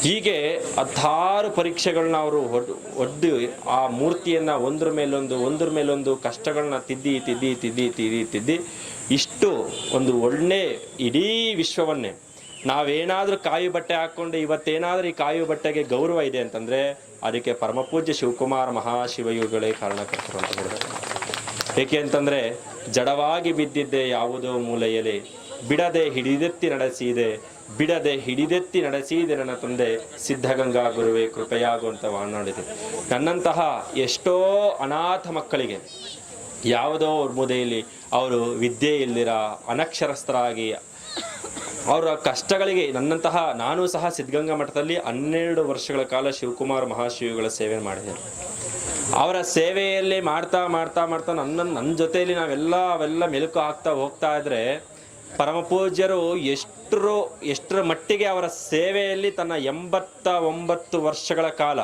ಹೀಗೆ ಹತ್ತಾರು ಪರೀಕ್ಷೆಗಳನ್ನ ಅವರು ಒಡ್ಡು ಆ ಮೂರ್ತಿಯನ್ನು ಒಂದ್ರ ಮೇಲೊಂದು ಒಂದ್ರ ಮೇಲೊಂದು ಕಷ್ಟಗಳನ್ನ ತಿದ್ದಿ ತಿದ್ದಿ ತಿದ್ದಿ ತಿದ್ದಿ ತಿದ್ದಿ ಇಷ್ಟು ಒಂದು ಒಳ್ಳೆ ಇಡೀ ವಿಶ್ವವನ್ನೇ ನಾವೇನಾದರೂ ಕಾಯು ಬಟ್ಟೆ ಹಾಕ್ಕೊಂಡು ಇವತ್ತೇನಾದರೂ ಈ ಕಾಯು ಬಟ್ಟೆಗೆ ಗೌರವ ಇದೆ ಅಂತಂದರೆ ಅದಕ್ಕೆ ಪರಮಪೂಜ್ಯ ಶಿವಕುಮಾರ್ ಮಹಾಶಿವಯುಗಳೇ ಕಾರಣಕರ್ತರು ಅಂತ ಹೇಳಿದ್ರು ಏಕೆ ಅಂತಂದ್ರೆ ಜಡವಾಗಿ ಬಿದ್ದಿದ್ದೆ ಯಾವುದೋ ಮೂಲೆಯಲ್ಲಿ. ಬಿಡದೆ ಹಿಡಿದೆತ್ತಿ ನಡೆಸಿದೆ, ಬಿಡದೆ ಹಿಡಿದೆತ್ತಿ ನಡೆಸಿದೆ ನನ್ನ ತಂದೆ. ಸಿದ್ಧಗಂಗಾ ಗುರುವೆ ಕೃಪೆಯಾಗುವಂತ ಮಾತನಾಡಿದೆ. ನನ್ನಂತಹ ಎಷ್ಟೋ ಅನಾಥ ಮಕ್ಕಳಿಗೆ ಯಾವುದೋ ಅವ್ರ ಮೂಲೆಯಲ್ಲಿ ಅವರು ವಿದ್ಯೆ ಇಲ್ದಿರ, ಅನಕ್ಷರಸ್ಥರಾಗಿ, ಅವರ ಕಷ್ಟಗಳಿಗೆ ನನ್ನಂತಹ ನಾನು ಸಹ ಸಿದ್ಧಗಂಗಾ ಮಠದಲ್ಲಿ ಹನ್ನೆರಡು ವರ್ಷಗಳ ಕಾಲ ಶಿವಕುಮಾರ್ ಮಹಾಶಿವಗಳ ಸೇವೆ ಮಾಡಿದ್ದೇನೆ ಅವರ ಸೇವೆಯಲ್ಲಿ ಮಾಡ್ತಾ ಮಾಡ್ತಾ ಮಾಡ್ತಾ ನನ್ನ ನನ್ನ ಜೊತೆಯಲ್ಲಿ ನಾವೆಲ್ಲ ಅವೆಲ್ಲ ಮೆಲುಕು ಹಾಕ್ತಾ ಹೋಗ್ತಾ ಇದ್ರೆ ಪರಮ ಪೂಜ್ಯರು ಎಷ್ಟರು ಎಷ್ಟರ ಮಟ್ಟಿಗೆ ಅವರ ಸೇವೆಯಲ್ಲಿ ತನ್ನ ಎಂಬತ್ತ ಒಂಬತ್ತು ವರ್ಷಗಳ ಕಾಲ,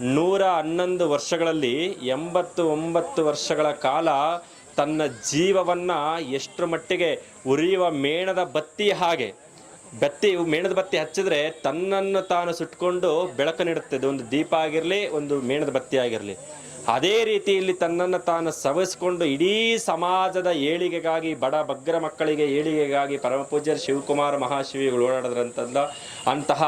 ನೂರ ಹನ್ನೊಂದು ವರ್ಷಗಳಲ್ಲಿ ಎಂಬತ್ತು ಒಂಬತ್ತು ವರ್ಷಗಳ ಕಾಲ ತನ್ನ ಜೀವವನ್ನು ಎಷ್ಟರ ಮಟ್ಟಿಗೆ ಉರಿಯುವ ಮೇಣದ ಬತ್ತಿ ಹಾಗೆ ಬತ್ತಿ, ಮೇಣದ ಬತ್ತಿ ಹಚ್ಚಿದ್ರೆ ತನ್ನನ್ನು ತಾನು ಸುಟ್ಕೊಂಡು ಬೆಳಕು ನೀಡುತ್ತೆ ಒಂದು ದೀಪ ಆಗಿರಲಿ, ಒಂದು ಮೇಣದ ಬತ್ತಿ ಆಗಿರಲಿ. ಅದೇ ರೀತಿಯಲ್ಲಿ ತನ್ನನ್ನು ತಾನು ಸವಿಸ್ಕೊಂಡು ಇಡೀ ಸಮಾಜದ ಏಳಿಗೆಗಾಗಿ, ಬಡ ಬಗ್ಗರ ಮಕ್ಕಳಿಗೆ ಏಳಿಗೆಗಾಗಿ ಪರಮಪೂಜ್ಯರು ಶಿವಕುಮಾರ ಮಹಾಶಿವಿಗಳು ಓಡಾಡಿದ್ರಂತಂದ ಅಂತಹ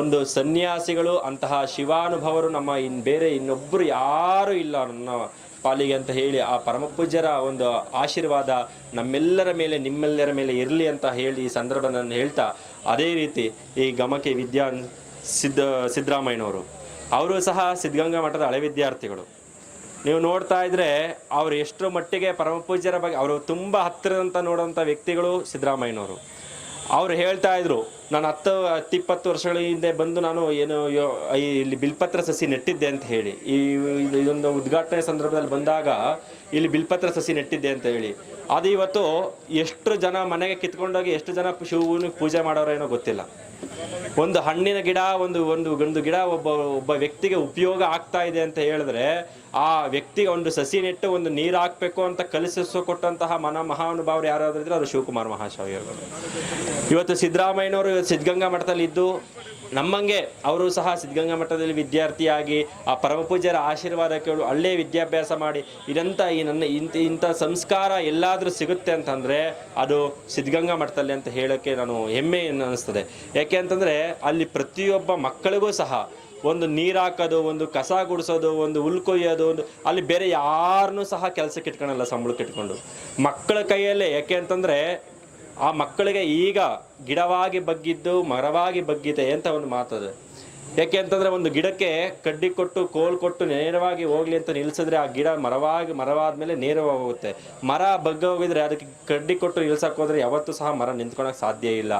ಒಂದು ಸನ್ಯಾಸಿಗಳು, ಅಂತಹ ಶಿವಾನುಭವರು ನಮ್ಮ ಇನ್ ಬೇರೆ ಇನ್ನೊಬ್ಬರು ಯಾರೂ ಇಲ್ಲ ನನ್ನ ಪಾಲಿಗೆ ಅಂತ ಹೇಳಿ ಆ ಪರಮಪೂಜ್ಯರ ಒಂದು ಆಶೀರ್ವಾದ ನಮ್ಮೆಲ್ಲರ ಮೇಲೆ, ನಿಮ್ಮೆಲ್ಲರ ಮೇಲೆ ಇರಲಿ ಅಂತ ಹೇಳಿ ಈ ಸಂದರ್ಭ ನಾನು ಹೇಳ್ತಾ ಅದೇ ರೀತಿ ಈ ಗಮಕಿ ವಿದ್ಯಾನ್ ಸಿದ್ಧ ಸಿದ್ದರಾಮಯ್ಯನವರು, ಅವರು ಸಹ ಸಿದ್ಧಗಂಗಾ ಮಠದ ಹಳೆ ವಿದ್ಯಾರ್ಥಿಗಳು. ನೀವು ನೋಡ್ತಾ ಇದ್ರೆ ಅವರು ಎಷ್ಟರ ಮಟ್ಟಿಗೆ ಪರಮಪೂಜ್ಯರ ಬಗ್ಗೆ, ಅವರು ತುಂಬ ಹತ್ತಿರದಂತ ನೋಡುವಂಥ ವ್ಯಕ್ತಿಗಳು ಸಿದ್ದರಾಮಯ್ಯನವರು. ಅವ್ರು ಹೇಳ್ತಾ ಇದ್ರು, ನಾನು ಹತ್ತು, ಹತ್ತಿಪ್ಪತ್ತು ವರ್ಷಗಳ ಹಿಂದೆ ಬಂದು ನಾನು ಏನು ಇಲ್ಲಿ ಬಿಲ್ಪತ್ರ ಸಸಿ ನೆಟ್ಟಿದ್ದೆ ಅಂತ ಹೇಳಿ. ಈ, ಇದು- ಇದೊಂದು ಉದ್ಘಾಟನೆ ಸಂದರ್ಭದಲ್ಲಿ ಬಂದಾಗ ಇಲ್ಲಿ ಬಿಲ್ಪತ್ರ ಸಸಿ ನೆಟ್ಟಿದ್ದೆ ಅಂತ ಹೇಳಿ. ಅದು ಇವತ್ತು ಎಷ್ಟು ಜನ ಮನೆಗೆ ಕಿತ್ಕೊಂಡೋಗಿ ಎಷ್ಟು ಜನ ಶಿವನ ಪೂಜೆ ಮಾಡೋರೇನೋ ಗೊತ್ತಿಲ್ಲ. ಒಂದು ಹಣ್ಣಿನ ಗಿಡ, ಒಂದು ಒಂದು ಒಂದು ಗಿಡ ಒಬ್ಬ ಒಬ್ಬ ವ್ಯಕ್ತಿಗೆ ಉಪಯೋಗ ಆಗ್ತಾ ಇದೆ ಅಂತ ಹೇಳಿದ್ರೆ ಆ ವ್ಯಕ್ತಿ ಒಂದು ಸಸಿ ನೆಟ್ಟು ಒಂದು ನೀರು ಹಾಕ್ಬೇಕು ಅಂತ ಕಲಿಸಿಸೋ ಕೊಟ್ಟಂತಹ ಮನ ಮಹಾನುಭಾವರು ಯಾರಾದ್ರೂ ಇದ್ರೆ ಅದು ಶಿವಕುಮಾರ್ ಮಹಾಶಾವಿಯವರು ಇವತ್ತು ಸಿದ್ದರಾಮಯ್ಯನವರು ಸಿದ್ಧಗಂಗಾ ಮಠದಲ್ಲಿ ಇದ್ದು ನಮ್ಮಂಗೆ ಅವರು ಸಹ ಸಿದ್ಧಗಂಗಾ ಮಠದಲ್ಲಿ ವಿದ್ಯಾರ್ಥಿಯಾಗಿ ಆ ಪರಮಪೂಜ್ಯರ ಆಶೀರ್ವಾದ ಕೇಳು ಅಲ್ಲೇ ವಿದ್ಯಾಭ್ಯಾಸ ಮಾಡಿ ಇದಂತ ಈ ನನ್ನ ಇಂಥ ಇಂಥ ಸಂಸ್ಕಾರ ಎಲ್ಲಾದರೂ ಸಿಗುತ್ತೆ ಅಂತಂದರೆ ಅದು ಸಿದ್ಧಗಂಗಾ ಮಠದಲ್ಲಿ ಅಂತ ಹೇಳೋಕ್ಕೆ ನಾನು ಹೆಮ್ಮೆ ಅನ್ನಿಸ್ತದೆ ಯಾಕೆ ಅಂತಂದರೆ ಅಲ್ಲಿ ಪ್ರತಿಯೊಬ್ಬ ಮಕ್ಕಳಿಗೂ ಸಹ ಒಂದು ನೀರು ಹಾಕೋದು, ಒಂದು ಕಸ ಗುಡಿಸೋದು, ಒಂದು ಹುಲ್ ಕೊಯ್ಯೋದು, ಒಂದು ಅಲ್ಲಿ ಬೇರೆ ಯಾರನ್ನೂ ಸಹ ಕೆಲಸಕ್ಕೆ ಇಟ್ಕೊಳಲ್ಲ ಸಂಬಳಕ್ಕೆ ಇಟ್ಕೊಂಡು. ಮಕ್ಕಳ ಕೈಯಲ್ಲೇ, ಯಾಕೆ ಅಂತಂದರೆ ಆ ಮಕ್ಕಳಿಗೆ ಈಗ ಗಿಡವಾಗಿ ಬಗ್ಗಿದ್ದು, ಮರವಾಗಿ ಬಗ್ಗಿದೆ ಅಂತ ಒಂದು ಮಾತದೆ. ಯಾಕೆ ಅಂತಂದ್ರೆ ಒಂದು ಗಿಡಕ್ಕೆ ಕಡ್ಡಿ ಕೊಟ್ಟು ಕೋಲ್ ಕೊಟ್ಟು ನೇರವಾಗಿ ಹೋಗ್ಲಿ ಅಂತ ನಿಲ್ಸಿದ್ರೆ ಆ ಗಿಡ ಮರವಾಗಿ ಮರವಾದ್ಮೇಲೆ ನೇರವಾಗಿ ಹೋಗುತ್ತೆ ಮರ ಬಗ್ಗ ಹೋಗಿದ್ರೆ ಅದಕ್ಕೆ ಕಡ್ಡಿ ಕೊಟ್ಟು ನಿಲ್ಸಕ್ ಹೋದ್ರೆ ಯಾವತ್ತೂ ಸಹ ಮರ ನಿಂತ್ಕೊಳಕ್ ಸಾಧ್ಯ ಇಲ್ಲ.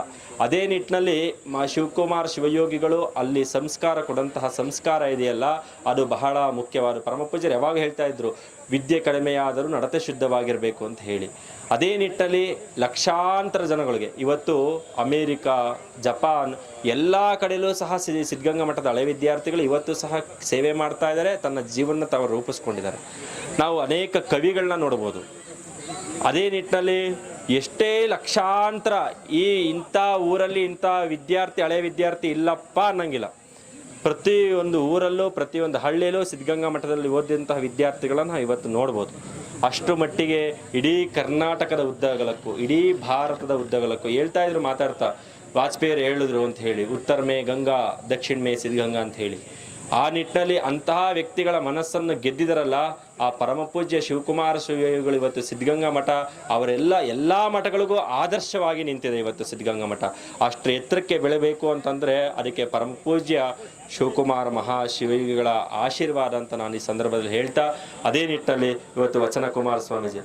ಅದೇ ನಿಟ್ಟಿನಲ್ಲಿ ಮ ಶಿವಕುಮಾರ್ ಶಿವಯೋಗಿಗಳು ಅಲ್ಲಿ ಸಂಸ್ಕಾರ ಕೊಡಂತಹ ಸಂಸ್ಕಾರ ಇದೆಯಲ್ಲ, ಅದು ಬಹಳ ಮುಖ್ಯವಾದ ಪರಮಪೂಜ್ಯರು ಯಾವಾಗ ಹೇಳ್ತಾ ಇದ್ರು ವಿದ್ಯೆ ಕಡಿಮೆಯಾದರೂ ನಡತೆ ಶುದ್ಧವಾಗಿರಬೇಕು ಅಂತ ಹೇಳಿ. ಅದೇ ನಿಟ್ಟಲ್ಲಿ ಲಕ್ಷಾಂತರ ಜನಗಳಿಗೆ ಇವತ್ತು ಅಮೇರಿಕಾ, ಜಪಾನ್ ಎಲ್ಲ ಕಡೆಯಲ್ಲೂ ಸಹ ಸಿದ್ಧಗಂಗಾ ಮಠದ ಹಳೆ ವಿದ್ಯಾರ್ಥಿಗಳು ಇವತ್ತು ಸಹ ಸೇವೆ ಮಾಡ್ತಾ ಇದ್ದಾರೆ, ತನ್ನ ಜೀವನ ತಾವು ರೂಪಿಸ್ಕೊಂಡಿದ್ದಾರೆ. ನಾವು ಅನೇಕ ಕವಿಗಳನ್ನ ನೋಡ್ಬೋದು. ಅದೇ ನಿಟ್ಟಿನಲ್ಲಿ ಎಷ್ಟೇ ಲಕ್ಷಾಂತರ ಈ ಇಂಥ ಊರಲ್ಲಿ ಇಂಥ ವಿದ್ಯಾರ್ಥಿ, ಹಳೆ ವಿದ್ಯಾರ್ಥಿ ಇಲ್ಲಪ್ಪ ಅನ್ನಂಗಿಲ್ಲ. ಪ್ರತಿಯೊಂದು ಊರಲ್ಲೂ ಪ್ರತಿಯೊಂದು ಹಳ್ಳಿಯಲ್ಲೂ ಸಿದ್ಧಗಂಗಾ ಮಠದಲ್ಲಿ ಓದಿದಂತಹ ವಿದ್ಯಾರ್ಥಿಗಳನ್ನು ಇವತ್ತು ನೋಡ್ಬೋದು. ಅಷ್ಟು ಮಟ್ಟಿಗೆ ಇಡೀ ಕರ್ನಾಟಕದ ಉದ್ದಗಲಕ್ಕೂ, ಇಡೀ ಭಾರತದ ಉದ್ದಗಲಕ್ಕೂ ಹೇಳ್ತಾ ಇದ್ರು ಮಾತಾಡ್ತಾ, ವಾಜಪೇಯಿ ಹೇಳಿದ್ರು ಅಂತ ಹೇಳಿ, ಉತ್ತರ ಮೇ ಗಂಗಾ, ದಕ್ಷಿಣ ಮೇ ಸಿದ್ಧಗಂಗಾ ಅಂತ ಹೇಳಿ. ಆ ನಿಟ್ಟಿನಲ್ಲಿ ಅಂತಹ ವ್ಯಕ್ತಿಗಳ ಮನಸ್ಸನ್ನು ಗೆದ್ದಿದರಲ್ಲ, ಆ ಪರಮಪೂಜ್ಯ ಶಿವಕುಮಾರ ಸ್ವಾಮಿಗಳು ಇವತ್ತು ಸಿದ್ಧಗಂಗಾ ಮಠ, ಅವರೆಲ್ಲ ಎಲ್ಲ ಮಠಗಳಿಗೂ ಆದರ್ಶವಾಗಿ ನಿಂತಿದೆ ಇವತ್ತು ಸಿದ್ಧಗಂಗಾ ಮಠ. ಅಷ್ಟು ಎತ್ತರಕ್ಕೆ ಬೆಳೆಬೇಕು ಅಂತಂದರೆ ಅದಕ್ಕೆ ಪರಮಪೂಜ್ಯ ಶಿವಕುಮಾರ ಮಹಾಶಿವಿಗಳ ಆಶೀರ್ವಾದ ಅಂತ ನಾನು ಈ ಸಂದರ್ಭದಲ್ಲಿ ಹೇಳ್ತಾ, ಅದೇ ನಿಟ್ಟಿನಲ್ಲಿ ಇವತ್ತು ವಚನ ಕುಮಾರಸ್ವಾಮೀಜಿ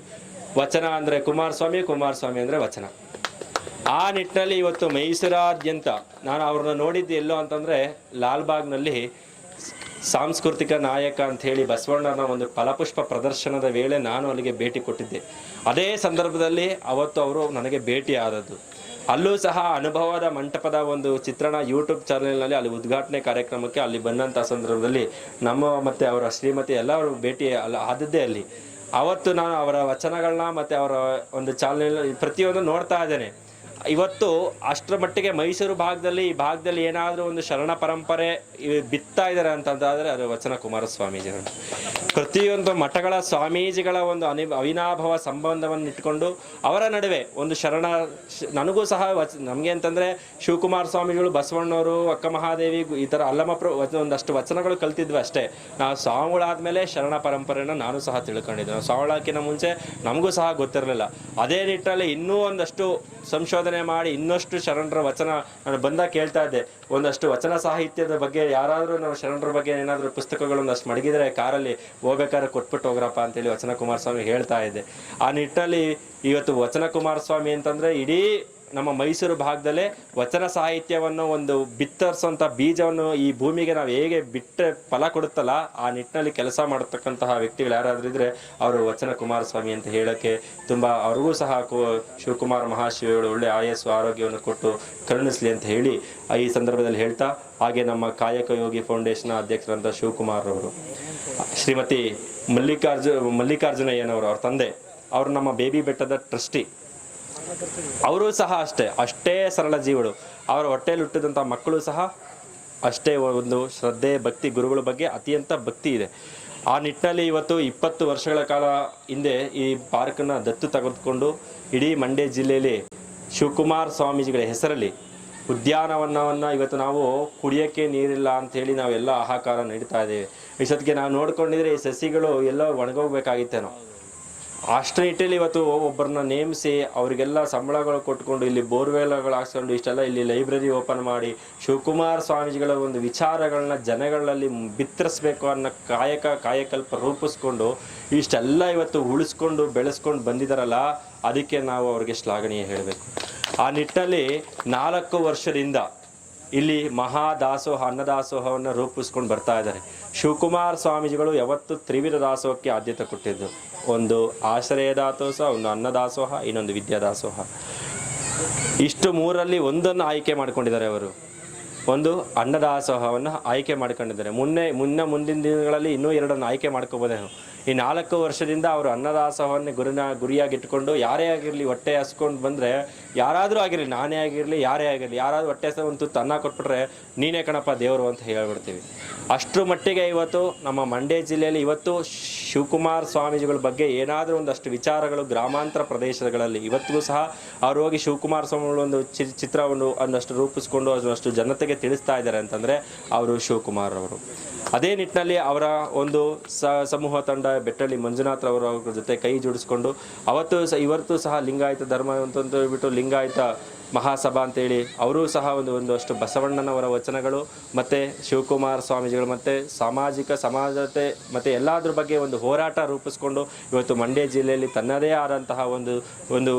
ವಚನ ಅಂದರೆ ಕುಮಾರಸ್ವಾಮಿ ಕುಮಾರಸ್ವಾಮಿ ಅಂದರೆ ವಚನ. ಆ ನಿಟ್ಟಿನಲ್ಲಿ ಇವತ್ತು ಮೈಸೂರಾದ್ಯಂತ ನಾನು ಅವ್ರನ್ನ ನೋಡಿದ್ದು ಎಲ್ಲೋ ಅಂತಂದರೆ ಲಾಲ್ಬಾಗ್ನಲ್ಲಿ ಸಾಂಸ್ಕೃತಿಕ ನಾಯಕ ಅಂತ ಹೇಳಿ ಬಸವಣ್ಣನ ಒಂದು ಫಲಪುಷ್ಪ ಪ್ರದರ್ಶನದ ವೇಳೆ ನಾನು ಅಲ್ಲಿಗೆ ಭೇಟಿ ಕೊಟ್ಟಿದ್ದೆ. ಅದೇ ಸಂದರ್ಭದಲ್ಲಿ ಅವತ್ತು ಅವರು ನನಗೆ ಭೇಟಿ ಆದದ್ದು ಅಲ್ಲೂ ಸಹ ಅನುಭವದ ಮಂಟಪದ ಒಂದು ಚಿತ್ರಣ ಯೂಟ್ಯೂಬ್ ಚಾನೆಲ್ನಲ್ಲಿ ಅಲ್ಲಿ ಉದ್ಘಾಟನೆ ಕಾರ್ಯಕ್ರಮಕ್ಕೆ ಅಲ್ಲಿ ಬಂದಂಥ ಸಂದರ್ಭದಲ್ಲಿ ನಮ್ಮ ಮತ್ತು ಅವರ ಶ್ರೀಮತಿ ಎಲ್ಲರೂ ಭೇಟಿ ಅಲ್ಲ ಆದದ್ದೇ ಅಲ್ಲಿ. ಅವತ್ತು ನಾನು ಅವರ ವಚನಗಳನ್ನ ಮತ್ತು ಅವರ ಒಂದು ಚಾನೆಲ್ ಪ್ರತಿಯೊಂದು ನೋಡ್ತಾ ಇದ್ದೇನೆ. ಇವತ್ತು ಅಷ್ಟರ ಮಟ್ಟಿಗೆ ಮೈಸೂರು ಭಾಗದಲ್ಲಿ, ಈ ಭಾಗದಲ್ಲಿ ಏನಾದರೂ ಒಂದು ಶರಣ ಪರಂಪರೆ ಬಿತ್ತಾ ಇದ್ದಾರೆ ಅಂತಂದಾದರೆ ಅದು ವಚನ ಕುಮಾರಸ್ವಾಮೀಜಿಗಳು ಪ್ರತಿಯೊಂದು ಮಠಗಳ ಸ್ವಾಮೀಜಿಗಳ ಒಂದು ಅನಿ, ಅವಿನಾಭಾವ ಸಂಬಂಧವನ್ನು ಇಟ್ಕೊಂಡು ಅವರ ನಡುವೆ ಒಂದು ಶರಣ, ನನಗೂ ಸಹ ವಚ, ನಮಗೆ ಅಂತಂದರೆ ಶಿವಕುಮಾರ ಸ್ವಾಮಿಗಳು ಬಸವಣ್ಣವರು, ಅಕ್ಕ ಮಹಾದೇವಿ ಈ ಥರ ಅಲ್ಲಮ ಪ್ರ ಒಂದಷ್ಟು ವಚನಗಳು ಕಲ್ತಿದ್ವಿ ಅಷ್ಟೇ. ನಾವು ಸ್ವಾಮಿಗಳಾದಮೇಲೆ ಶರಣ ಪರಂಪರೆಯನ್ನು ನಾನು ಸಹ ತಿಳ್ಕೊಂಡಿದ್ದೆ. ನಾವು ಸ್ವಾಮಿಗಳಕ್ಕಿಂತ ಮುಂಚೆ ನಮಗೂ ಸಹ ಗೊತ್ತಿರಲಿಲ್ಲ. ಅದೇ ನಿಟ್ಟಲ್ಲಿ ಇನ್ನೂ ಒಂದಷ್ಟು ಸಂಶೋಧನೆ ಮಾಡಿ ಇನ್ನಷ್ಟು ಶರಣರ ವಚನ ನಾನು ಬಂದಾಗ ಕೇಳ್ತಾ ಇದ್ದೆ. ಒಂದಷ್ಟು ವಚನ ಸಾಹಿತ್ಯದ ಬಗ್ಗೆ ಯಾರಾದರೂ ನಾವು ಶರಣರ ಬಗ್ಗೆ ಏನಾದರೂ ಪುಸ್ತಕಗಳು ಒಂದಷ್ಟು ಮಡಗಿದರೆ ಕಾರಲ್ಲಿ ಹೋಗ್ಬೇಕಾದ್ರೆ ಕೊಟ್ಬಿಟ್ಟು ಹೋಗ್ರಪ್ಪ ಅಂತೇಳಿ ವಚನ ಕುಮಾರಸ್ವಾಮಿ ಹೇಳ್ತಾ ಇದ್ದೆ. ಆ ನಿಟ್ಟಲ್ಲಿ ಇವತ್ತು ವಚನ ಕುಮಾರಸ್ವಾಮಿ ಅಂತಂದ್ರೆ ಇಡೀ ನಮ್ಮ ಮೈಸೂರು ಭಾಗದಲ್ಲೇ ವಚನ ಸಾಹಿತ್ಯವನ್ನು ಒಂದು ಬಿತ್ತರಿಸುವಂಥ ಬೀಜವನ್ನು ಈ ಭೂಮಿಗೆ ನಾವು ಹೇಗೆ ಬಿಟ್ಟರೆ ಫಲ ಕೊಡುತ್ತಲ್ಲ, ಆ ನಿಟ್ಟಿನಲ್ಲಿ ಕೆಲಸ ಮಾಡತಕ್ಕಂತಹ ವ್ಯಕ್ತಿಗಳು ಯಾರಾದರೂ ಇದ್ದರೆ ಅವರು ವಚನ ಕುಮಾರಸ್ವಾಮಿ ಅಂತ ಹೇಳೋಕ್ಕೆ ತುಂಬ ಅವ್ರಿಗೂ ಸಹ ಶಿವಕುಮಾರ್ ಮಹಾಶಿವಗಳು ಒಳ್ಳೆ ಆಯಸ್ಸು, ಆರೋಗ್ಯವನ್ನು ಕೊಟ್ಟು ಕರುಣಿಸಲಿ ಅಂತ ಹೇಳಿ ಈ ಸಂದರ್ಭದಲ್ಲಿ ಹೇಳ್ತಾ, ಹಾಗೆ ನಮ್ಮ ಕಾಯಕ ಯೋಗಿ ಫೌಂಡೇಶನ್ ಅಧ್ಯಕ್ಷರಂತ ಶಿವಕುಮಾರ್ ಅವರು. ಶ್ರೀಮತಿ ಮಲ್ಲಿಕಾರ್ಜು, ಮಲ್ಲಿಕಾರ್ಜುನಯ್ಯನವರು ಅವ್ರ ತಂದೆ, ಅವರು ನಮ್ಮ ಬೇಬಿ ಬೆಟ್ಟದ ಟ್ರಸ್ಟಿ. ಅವರು ಸಹ ಅಷ್ಟೇ ಅಷ್ಟೇ ಸರಳ ಜೀವಳು. ಅವರ ಹೊಟ್ಟೆಯಲ್ಲಿ ಹುಟ್ಟಿದಂಥ ಮಕ್ಕಳು ಸಹ ಅಷ್ಟೇ ಒಂದು ಶ್ರದ್ಧೆ, ಭಕ್ತಿ, ಗುರುಗಳ ಬಗ್ಗೆ ಅತ್ಯಂತ ಭಕ್ತಿ ಇದೆ. ಆ ನಿಟ್ಟಿನಲ್ಲಿ ಇವತ್ತು ಇಪ್ಪತ್ತು ವರ್ಷಗಳ ಕಾಲ ಹಿಂದೆ ಈ ಪಾರ್ಕನ್ನು ದತ್ತು ತೆಗೆದುಕೊಂಡು ಇಡೀ ಮಂಡ್ಯ ಜಿಲ್ಲೆಯಲ್ಲಿ ಶಿವಕುಮಾರ್ ಸ್ವಾಮೀಜಿಗಳ ಹೆಸರಲ್ಲಿ ಉದ್ಯಾನವನವನ್ನು ಇವತ್ತು ನಾವು ಕುಡಿಯೋಕ್ಕೆ ನೀರಿಲ್ಲ ಅಂಥೇಳಿ ನಾವೆಲ್ಲ ಆಹಾಕಾರ ನೀಡ್ತಾ ಇದ್ದೇವೆ. ಇಷ್ಟೊತ್ತಿಗೆ ನಾವು ನೋಡ್ಕೊಂಡಿದ್ರೆ ಈ ಸಸಿಗಳು ಎಲ್ಲ ಒಣಗೋಗ್ಬೇಕಾಗಿತ್ತೇನೋ. ಅಷ್ಟು ಇವತ್ತು ಒಬ್ಬರನ್ನ ನೇಮಿಸಿ ಅವರಿಗೆಲ್ಲ ಸಂಬಳಗಳು ಕೊಟ್ಕೊಂಡು ಇಲ್ಲಿ ಬೋರ್ವೆಲ್ಗಳು ಹಾಕ್ಸ್ಕೊಂಡು ಇಷ್ಟೆಲ್ಲ ಇಲ್ಲಿ ಲೈಬ್ರರಿ ಓಪನ್ ಮಾಡಿ ಶಿವಕುಮಾರ್ ಸ್ವಾಮೀಜಿಗಳ ಒಂದು ವಿಚಾರಗಳನ್ನ ಜನಗಳಲ್ಲಿ ಬಿತ್ತರಿಸ್ಬೇಕು ಅನ್ನೋ ಕಾಯಕ, ಕಾಯಕಲ್ಪ ರೂಪಿಸ್ಕೊಂಡು ಇಷ್ಟೆಲ್ಲ ಇವತ್ತು ಉಳಿಸ್ಕೊಂಡು ಬೆಳೆಸ್ಕೊಂಡು ಬಂದಿದ್ದಾರಲ್ಲ ಅದಕ್ಕೆ ನಾವು ಅವ್ರಿಗೆ ಶ್ಲಾಘನೀಯ ಹೇಳಬೇಕು. ಆ ನಿಟ್ಟಲ್ಲಿ ನಾಲ್ಕು ವರ್ಷದಿಂದ ಇಲ್ಲಿ ಮಹಾದಾಸೋಹ, ಅನ್ನದಾಸೋಹವನ್ನು ರೂಪಿಸ್ಕೊಂಡು ಬರ್ತಾ ಇದ್ದಾರೆ. ಶಿವಕುಮಾರ್ ಸ್ವಾಮೀಜಿಗಳು ಯಾವತ್ತು ತ್ರಿವಿಧ ದಾಸೋಹಕ್ಕೆ ಆದ್ಯತೆ ಕೊಟ್ಟಿದ್ದು. ಒಂದು ಆಶ್ರಯ ದಾಸೋಹ, ಒಂದು ಅನ್ನದಾಸೋಹ ಇನ್ನೊಂದು ವಿದ್ಯಾದಾಸೋಹ ಇಷ್ಟು ಮೂರಲ್ಲಿ ಒಂದನ್ನು ಆಯ್ಕೆ ಮಾಡ್ಕೊಂಡಿದ್ದಾರೆ ಅವರು. ಒಂದು ಅನ್ನದಾಸೋಹವನ್ನು ಆಯ್ಕೆ ಮಾಡ್ಕೊಂಡಿದ್ದಾರೆ. ಮುನ್ನೆ, ಮುನ್ನ ಮುಂದಿನ ದಿನಗಳಲ್ಲಿ ಇನ್ನೂ ಎರಡನ್ನು ಆಯ್ಕೆ ಮಾಡ್ಕೋಬೋದೇನೋ ಈ ನಾಲ್ಕು ವರ್ಷದಿಂದ ಅವರು ಅನ್ನದಾಸವನ್ನೇ ಗುರಿನ ಗುರಿಯಾಗಿಟ್ಕೊಂಡು ಯಾರೇ ಆಗಿರಲಿ ಹೊಟ್ಟೆ ಹಸ್ಕೊಂಡು ಬಂದರೆ ಯಾರಾದರೂ ಆಗಿರಲಿ, ನಾನೇ ಆಗಿರಲಿ, ಯಾರೇ ಆಗಿರಲಿ, ಯಾರಾದರೂ ಹೊಟ್ಟೆ ಹಸ ಒಂದು ತುತ್ತು ಅನ್ನ ಕೊಟ್ಬಿಟ್ರೆ ನೀನೇ ಕಣಪ್ಪ ದೇವರು ಅಂತ ಹೇಳ್ಬಿಡ್ತೀವಿ. ಅಷ್ಟರ ಮಟ್ಟಿಗೆ ಇವತ್ತು ನಮ್ಮ ಮಂಡ್ಯ ಜಿಲ್ಲೆಯಲ್ಲಿ ಇವತ್ತು ಶಿವಕುಮಾರ್ ಸ್ವಾಮೀಜಿಗಳ ಬಗ್ಗೆ ಏನಾದರೂ ಒಂದಷ್ಟು ವಿಚಾರಗಳು ಗ್ರಾಮಾಂತರ ಪ್ರದೇಶಗಳಲ್ಲಿ ಇವತ್ತಿಗೂ ಸಹ ಅವರು ಹೋಗಿ ಶಿವಕುಮಾರ್ ಸ್ವಾಮಿಗಳು ಒಂದು ಚಿ ಚಿತ್ರವನ್ನು ಒಂದಷ್ಟು ರೂಪಿಸ್ಕೊಂಡು ಅದನ್ನಷ್ಟು ಜನತೆಗೆ ತಿಳಿಸ್ತಾ ಇದ್ದಾರೆ ಅಂತಂದರೆ ಅವರು ಶಿವಕುಮಾರ್ ಅವರು. ಅದೇ ನಿಟ್ಟಿನಲ್ಲಿ ಅವರ ಒಂದು ಸಮೂಹ ತಂಡ ಬೆಟ್ಟಳ್ಳಿ ಮಂಜುನಾಥ್ ಅವರ ಜೊತೆ ಕೈ ಜೋಡಿಸಿಕೊಂಡು ಅವತ್ತು ಸಹ ಇವತ್ತು ಸಹ ಲಿಂಗಾಯತ ಧರ್ಮ ಅಂತ ಹೇಳ್ಬಿಟ್ಟು ಲಿಂಗಾಯತ ಮಹಾಸಭಾ ಅಂತೇಳಿ ಅವರೂ ಸಹ ಒಂದು ಒಂದಷ್ಟು ಬಸವಣ್ಣನವರ ವಚನಗಳು ಮತ್ತು ಶಿವಕುಮಾರ ಸ್ವಾಮೀಜಿಗಳು ಮತ್ತು ಸಾಮಾಜಿಕ ಸಮಾಜತೆ ಮತ್ತು ಎಲ್ಲದ್ರ ಬಗ್ಗೆ ಒಂದು ಹೋರಾಟ ರೂಪಿಸ್ಕೊಂಡು ಇವತ್ತು ಮಂಡ್ಯ ಜಿಲ್ಲೆಯಲ್ಲಿ ತನ್ನದೇ ಆದಂತಹ ಒಂದು ಒಂದು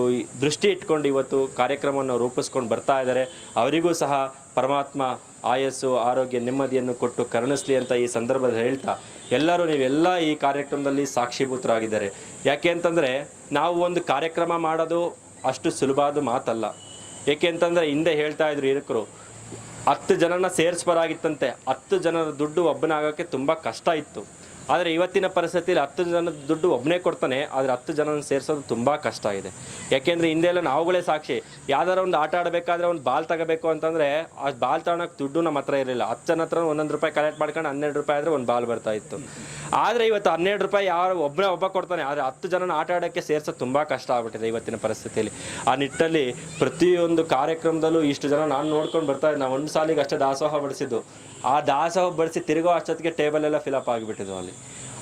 ದೃಷ್ಟಿ ಇಟ್ಕೊಂಡು ಇವತ್ತು ಕಾರ್ಯಕ್ರಮವನ್ನು ರೂಪಿಸ್ಕೊಂಡು ಬರ್ತಾ ಇದ್ದಾರೆ. ಅವರಿಗೂ ಸಹ ಪರಮಾತ್ಮ ಆಯಸ್ಸು, ಆರೋಗ್ಯ ನೆಮ್ಮದಿಯನ್ನು ಕೊಟ್ಟು ಕರುಣಿಸ್ಲಿ ಅಂತ ಈ ಸಂದರ್ಭದಲ್ಲಿ ಹೇಳ್ತಾ, ಎಲ್ಲರೂ ನೀವೆಲ್ಲ ಈ ಕಾರ್ಯಕ್ರಮದಲ್ಲಿ ಸಾಕ್ಷಿಭೂತರಾಗಿದ್ದಾರೆ. ಯಾಕೆ ಅಂತಂದರೆ, ನಾವು ಒಂದು ಕಾರ್ಯಕ್ರಮ ಮಾಡೋದು ಅಷ್ಟು ಸುಲಭವಾದ ಮಾತಲ್ಲ. ಏಕೆ ಅಂತಂದರೆ, ಹಿಂದೆ ಹೇಳ್ತಾ ಇದ್ರು ಹಿರಕರು, ಹತ್ತು ಜನನ ಸೇರಿಸ್ಬರಾಗಿತ್ತಂತೆ ಹತ್ತು ಜನರ ದುಡ್ಡು ಒಬ್ಬನಾಗೋಕ್ಕೆ ತುಂಬ ಕಷ್ಟ ಇತ್ತು. ಆದರೆ ಇವತ್ತಿನ ಪರಿಸ್ಥಿತಿಯಲ್ಲಿ ಹತ್ತು ಜನ ದುಡ್ಡು ಒಬ್ಬನೇ ಕೊಡ್ತಾನೆ, ಆದರೆ ಹತ್ತು ಜನನ ಸೇರಿಸೋದು ತುಂಬ ಕಷ್ಟ ಇದೆ ಯಾಕೆಂದರೆ ಹಿಂದೆಲ್ಲ ನಾವುಗಳೇ ಸಾಕ್ಷಿ. ಯಾವ್ದಾರ ಒಂದು ಆಟ ಆಡಬೇಕಾದ್ರೆ ಒಂದು ಬಾಲ್ ತಗೋಬೇಕು ಅಂತಂದರೆ ಆ ಬಾಲ್ ತಗೊಳಕ್ಕೆ ದುಡ್ಡು ನಮ್ಮ ಹತ್ರ ಇರಲಿಲ್ಲ. ಹತ್ತು ಜನ ಹತ್ರ ಒಂದೊಂದು ರೂಪಾಯಿ ಕಲೆಕ್ಟ್ ಮಾಡ್ಕೊಂಡು ಹನ್ನೆರಡು ರೂಪಾಯಿ ಆದರೆ ಒಂದು ಬಾಲ್ ಬರ್ತಾ ಇತ್ತು. ಆದರೆ ಇವತ್ತು ಹನ್ನೆರಡು ರೂಪಾಯಿ ಯಾರು ಒಬ್ಬನೇ ಒಬ್ಬ ಕೊಡ್ತಾನೆ, ಆದರೆ ಹತ್ತು ಜನನ ಆಟ ಆಡೋಕ್ಕೆ ಸೇರಿಸೋದು ತುಂಬ ಕಷ್ಟ ಆಗ್ಬಿಟ್ಟಿದೆ ಇವತ್ತಿನ ಪರಿಸ್ಥಿತಿಯಲ್ಲಿ ಆ ನಿಟ್ಟಲ್ಲಿ ಪ್ರತಿಯೊಂದು ಕಾರ್ಯಕ್ರಮದಲ್ಲೂ ಇಷ್ಟು ಜನ ನಾನು ನೋಡ್ಕೊಂಡು ಬರ್ತಾ ಇದ್ದೆ. ನಾವು ಒಂದು ಸಾಲಿಗೆ ಅಷ್ಟೇ ದಾಸೋಹ ಬಡಿಸಿದ್ದು. ಆ ದಾಸೋಹ ಬಡಿಸಿ ತಿರುಗೋ ಅಷ್ಟೊತ್ತಿಗೆ ಟೇಬಲ್ ಎಲ್ಲ ಫಿಲಪ್ ಆಗಿಬಿಟ್ಟಿದ್ವು ಅಲ್ಲಿ.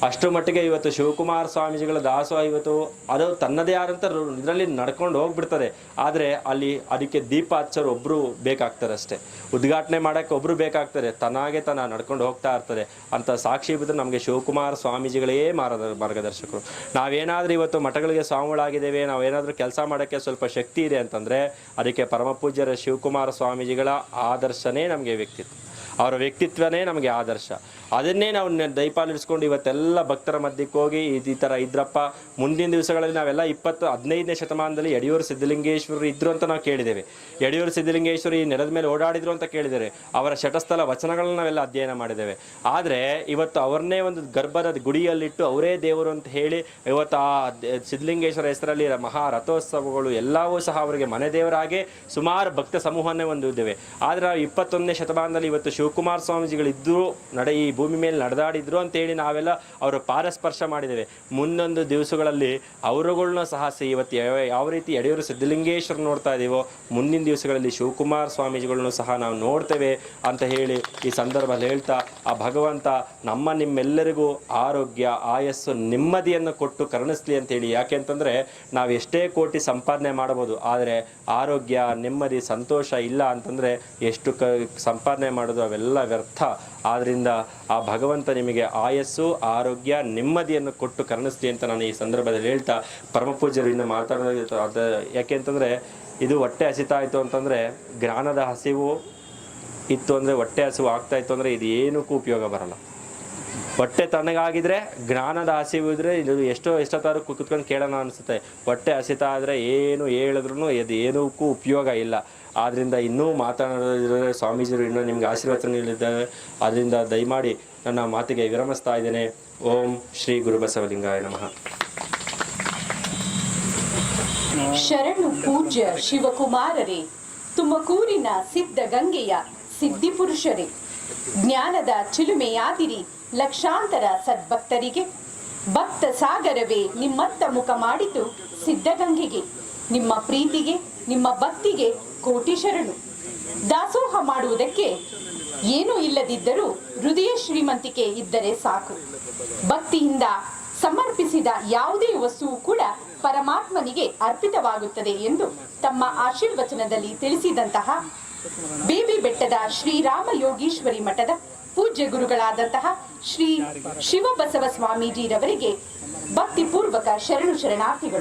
ಅಷ್ಟು ಮಟ್ಟಿಗೆ ಇವತ್ತು ಶಿವಕುಮಾರ ಸ್ವಾಮೀಜಿಗಳ ದಾಸೋಹ ಇವತ್ತು ಅದು ತನ್ನದೇ ಆದಂಥ ಇದರಲ್ಲಿ ನಡ್ಕೊಂಡು ಹೋಗ್ಬಿಡ್ತದೆ. ಆದರೆ ಅಲ್ಲಿ ಅದಕ್ಕೆ ದೀಪ ಹಚ್ಚೋರು ಒಬ್ಬರು ಬೇಕಾಗ್ತಾರೆ ಅಷ್ಟೇ. ಉದ್ಘಾಟನೆ ಮಾಡೋಕ್ಕೆ ಒಬ್ಬರು ಬೇಕಾಗ್ತಾರೆ. ತನಾಗೆ ತನ್ನ ನಡ್ಕೊಂಡು ಹೋಗ್ತಾ ಇರ್ತಾರೆ ಅಂತ ಸಾಕ್ಷಿ ಬಿದ್ದು ನಮಗೆ ಶಿವಕುಮಾರ ಸ್ವಾಮೀಜಿಗಳೇ ಮಾರದ ಮಾರ್ಗದರ್ಶಕರು. ನಾವೇನಾದರೂ ಇವತ್ತು ಮಠಗಳಿಗೆ ಸ್ವಾಮಿಗಳಾಗಿದ್ದೇವೆ, ನಾವೇನಾದರೂ ಕೆಲಸ ಮಾಡೋಕ್ಕೆ ಸ್ವಲ್ಪ ಶಕ್ತಿ ಇದೆ ಅಂತಂದರೆ ಅದಕ್ಕೆ ಪರಮಪೂಜ್ಯರ ಶಿವಕುಮಾರ ಸ್ವಾಮೀಜಿಗಳ ಆದರ್ಶನೇ ನಮಗೆ ವ್ಯಕ್ತಿತ್ವ. ಅವರ ವ್ಯಕ್ತಿತ್ವನೇ ನಮಗೆ ಆದರ್ಶ. ಅದನ್ನೇ ನಾವು ದಯಪಾಲಿಸ್ಕೊಂಡು ಇವತ್ತೆಲ್ಲ ಭಕ್ತರ ಮಧ್ಯಕ್ಕೆ ಹೋಗಿ ಈ- ಥರ ಇದ್ರಪ್ಪ. ಮುಂದಿನ ದಿವಸಗಳಲ್ಲಿ ನಾವೆಲ್ಲ ಇಪ್ಪತ್ತು, ಹದಿನೈದನೇ ಶತಮಾನದಲ್ಲಿ ಯಡಿಯೂರು ಸಿದ್ಧಲಿಂಗೇಶ್ವರರು ಇದ್ರು ಅಂತ ನಾವು ಕೇಳಿದ್ದೇವೆ. ಯಡಿಯೂರು ಸಿದ್ಧಲಿಂಗೇಶ್ವರಿ ಈ ನೆಲದ ಮೇಲೆ ಓಡಾಡಿದ್ರು ಅಂತ ಕೇಳಿದ್ದಾರೆ ಅವರ ಶಟಸ್ಥಲ ವಚನಗಳನ್ನ ನಾವೆಲ್ಲ ಅಧ್ಯಯನ ಮಾಡಿದ್ದೇವೆ. ಆದರೆ ಇವತ್ತು ಅವರನ್ನೇ ಒಂದು ಗರ್ಭದ ಗುಡಿಯಲ್ಲಿಟ್ಟು ಅವರೇ ದೇವರು ಅಂತ ಹೇಳಿ ಇವತ್ತು ಆ ಸಿದ್ಧಲಿಂಗೇಶ್ವರ ಹೆಸರಲ್ಲಿ ಮಹಾ ರಥೋತ್ಸವಗಳು ಎಲ್ಲವೂ ಸಹ ಅವರಿಗೆ ಮನೆ ದೇವರಾಗೆ ಸುಮಾರು ಭಕ್ತ ಸಮೂಹನೇ ಹೊಂದಿದ್ದೇವೆ. ಆದ್ರೆ ಇಪ್ಪತ್ತೊಂದನೇ ಶತಮಾನದಲ್ಲಿ ಇವತ್ತು ಶಿವಕುಮಾರ ಸ್ವಾಮೀಜಿಗಳಿದ್ದರೂ ನಡೆ ಈ ಭೂಮಿ ಮೇಲೆ ನಡೆದಾಡಿದ್ರು ಅಂತೇಳಿ ನಾವೆಲ್ಲ ಅವರ ಪಾರಸ್ಪರ್ಶ ಮಾಡಿದ್ದೇವೆ. ಮುಂದೊಂದು ದಿವಸಗಳಲ್ಲಿ ಅವರುಗಳನ್ನ ಸಹ ಇವತ್ತು ಯಾವ ರೀತಿ ಯಡಿಯೂರು ಸಿದ್ಧಲಿಂಗೇಶ್ವರ ನೋಡ್ತಾ ಇದ್ದೀವೋ ಮುಂದಿನ ದಿವಸಗಳಲ್ಲಿ ಶಿವಕುಮಾರ ಸ್ವಾಮೀಜಿಗಳನ್ನು ಸಹ ನಾವು ನೋಡ್ತೇವೆ ಅಂತ ಹೇಳಿ ಈ ಸಂದರ್ಭದಲ್ಲಿ ಹೇಳ್ತಾ, ಆ ಭಗವಂತ ನಮ್ಮ ನಿಮ್ಮೆಲ್ಲರಿಗೂ ಆರೋಗ್ಯ, ಆಯಸ್ಸು ನೆಮ್ಮದಿಯನ್ನು ಕೊಟ್ಟು ಕರುಣಿಸ್ಲಿ ಅಂತೇಳಿ ಯಾಕೆ ಅಂತಂದರೆ ನಾವು ಎಷ್ಟೇ ಕೋಟಿ ಸಂಪಾದನೆ ಮಾಡ್ಬೋದು ಆದರೆ ಆರೋಗ್ಯ, ನೆಮ್ಮದಿ, ಸಂತೋಷ ಇಲ್ಲ ಅಂತಂದರೆ ಎಷ್ಟು ಕ, ಸಂಪಾದನೆ ಮಾಡೋದು ಅವೆಲ್ಲ ವ್ಯರ್ಥ. ಆದ್ದರಿಂದ ಆ ಭಗವಂತ ನಿಮಗೆ ಆಯಸ್ಸು, ಆರೋಗ್ಯ, ನೆಮ್ಮದಿಯನ್ನು ಕೊಟ್ಟು ಕರುಣಿಸ್ಲಿ ಅಂತ ನಾನು ಈ ಸಂದರ್ಭದಲ್ಲಿ ಹೇಳ್ತಾ ಪರಮಪೂಜರಿಂದ ಮಾತಾಡೋದು ಅದು ಯಾಕೆ ಅಂತಂದರೆ, ಇದು ಹೊಟ್ಟೆ ಹಸಿತಾ ಆಯಿತು ಅಂತಂದರೆ ಜ್ಞಾನದ ಹಸಿವು ಇತ್ತು ಅಂದರೆ ಹೊಟ್ಟೆ ಹಸಿವು ಆಗ್ತಾ ಇತ್ತು ಅಂದರೆ ಇದು ಏನಕ್ಕೂ ಉಪಯೋಗ ಬರಲ್ಲ. ಹೊಟ್ಟೆ ತಣ್ಣಗಾಗಿದ್ರೆ ಜ್ಞಾನದ ಹಸಿವು ಇದ್ರೆ ಇದು ಎಷ್ಟೋ ಎಷ್ಟೊತ್ತಾದ್ರೂ ಕುತ್ಕೊಂಡು ಕೇಳೋಣ ಅನಿಸುತ್ತೆ. ಹೊಟ್ಟೆ ಹಸಿತ ಆದರೆ ಏನು ಹೇಳಿದ್ರು ಇದು ಏನಕ್ಕೂ ಉಪಯೋಗ ಇಲ್ಲ. ಆದ್ದರಿಂದ ಇನ್ನೂ ಮಾತನಾಡಿದರೆ ಸ್ವಾಮೀಜಿರು ಇನ್ನೂ ನಿಮಗೆ ಆಶೀರ್ವಾದ ನೀಡಿದ್ದಾರೆ ಆದ್ದರಿಂದ ದಯಮಾಡಿ ನನ್ನ ಮಾತಿಗೆ ವಿರಮಿಸ್ತಾ ಇದ್ದೇನೆ. ಓಂ ಶ್ರೀ ಗುರುಬಸವಲಿಂಗಾಯ ನಮಃ. ಶರಣು ಪೂಜ್ಯ ಶಿವಕುಮಾರರೇ, ತುಮಕೂರಿನ ಸಿದ್ಧಗಂಗೆಯ ಸಿದ್ಧಿಪುರುಷರೇ ಜ್ಞಾನದ ಚಿಲುಮೆಯಾದಿರಿ ಲಕ್ಷಾಂತರ ಸದ್ಭಕ್ತರಿಗೆ, ಭಕ್ತ ಸಾಗರವೇ ನಿಮ್ಮತ್ತ ಮುಖ ಮಾಡಿತು ಸಿದ್ಧಗಂಗೆಗೆ ನಿಮ್ಮ ಪ್ರೀತಿಗೆ ನಿಮ್ಮ ಭಕ್ತಿಗೆ ಕೋಟಿ ಶರಣು ದಾಸೋಹ ಮಾಡುವುದಕ್ಕೆ ಏನೂ ಇಲ್ಲದಿದ್ದರೂ ಹೃದಯ ಶ್ರೀಮಂತಿಕೆ ಇದ್ದರೆ ಸಾಕು. ಭಕ್ತಿಯಿಂದ ಸಮರ್ಪಿಸಿದ ಯಾವುದೇ ವಸ್ತುವು ಕೂಡ ಪರಮಾತ್ಮನಿಗೆ ಅರ್ಪಿತವಾಗುತ್ತದೆ ಎಂದು ತಮ್ಮ ಆಶೀರ್ವಚನದಲ್ಲಿ ತಿಳಿಸಿದಂತಹ ಬೇಬಿ ಬೆಟ್ಟದ ಶ್ರೀರಾಮ ಯೋಗೀಶ್ವರಿ ಮಠದ ಪೂಜ್ಯ ಗುರುಗಳಾದಂತಹ ಶ್ರೀ ಶಿವಬಸವ ಸ್ವಾಮೀಜಿರವರಿಗೆ ಭಕ್ತಿಪೂರ್ವಕ ಶರಣು ಶರಣಾರ್ಥಿಗಳು.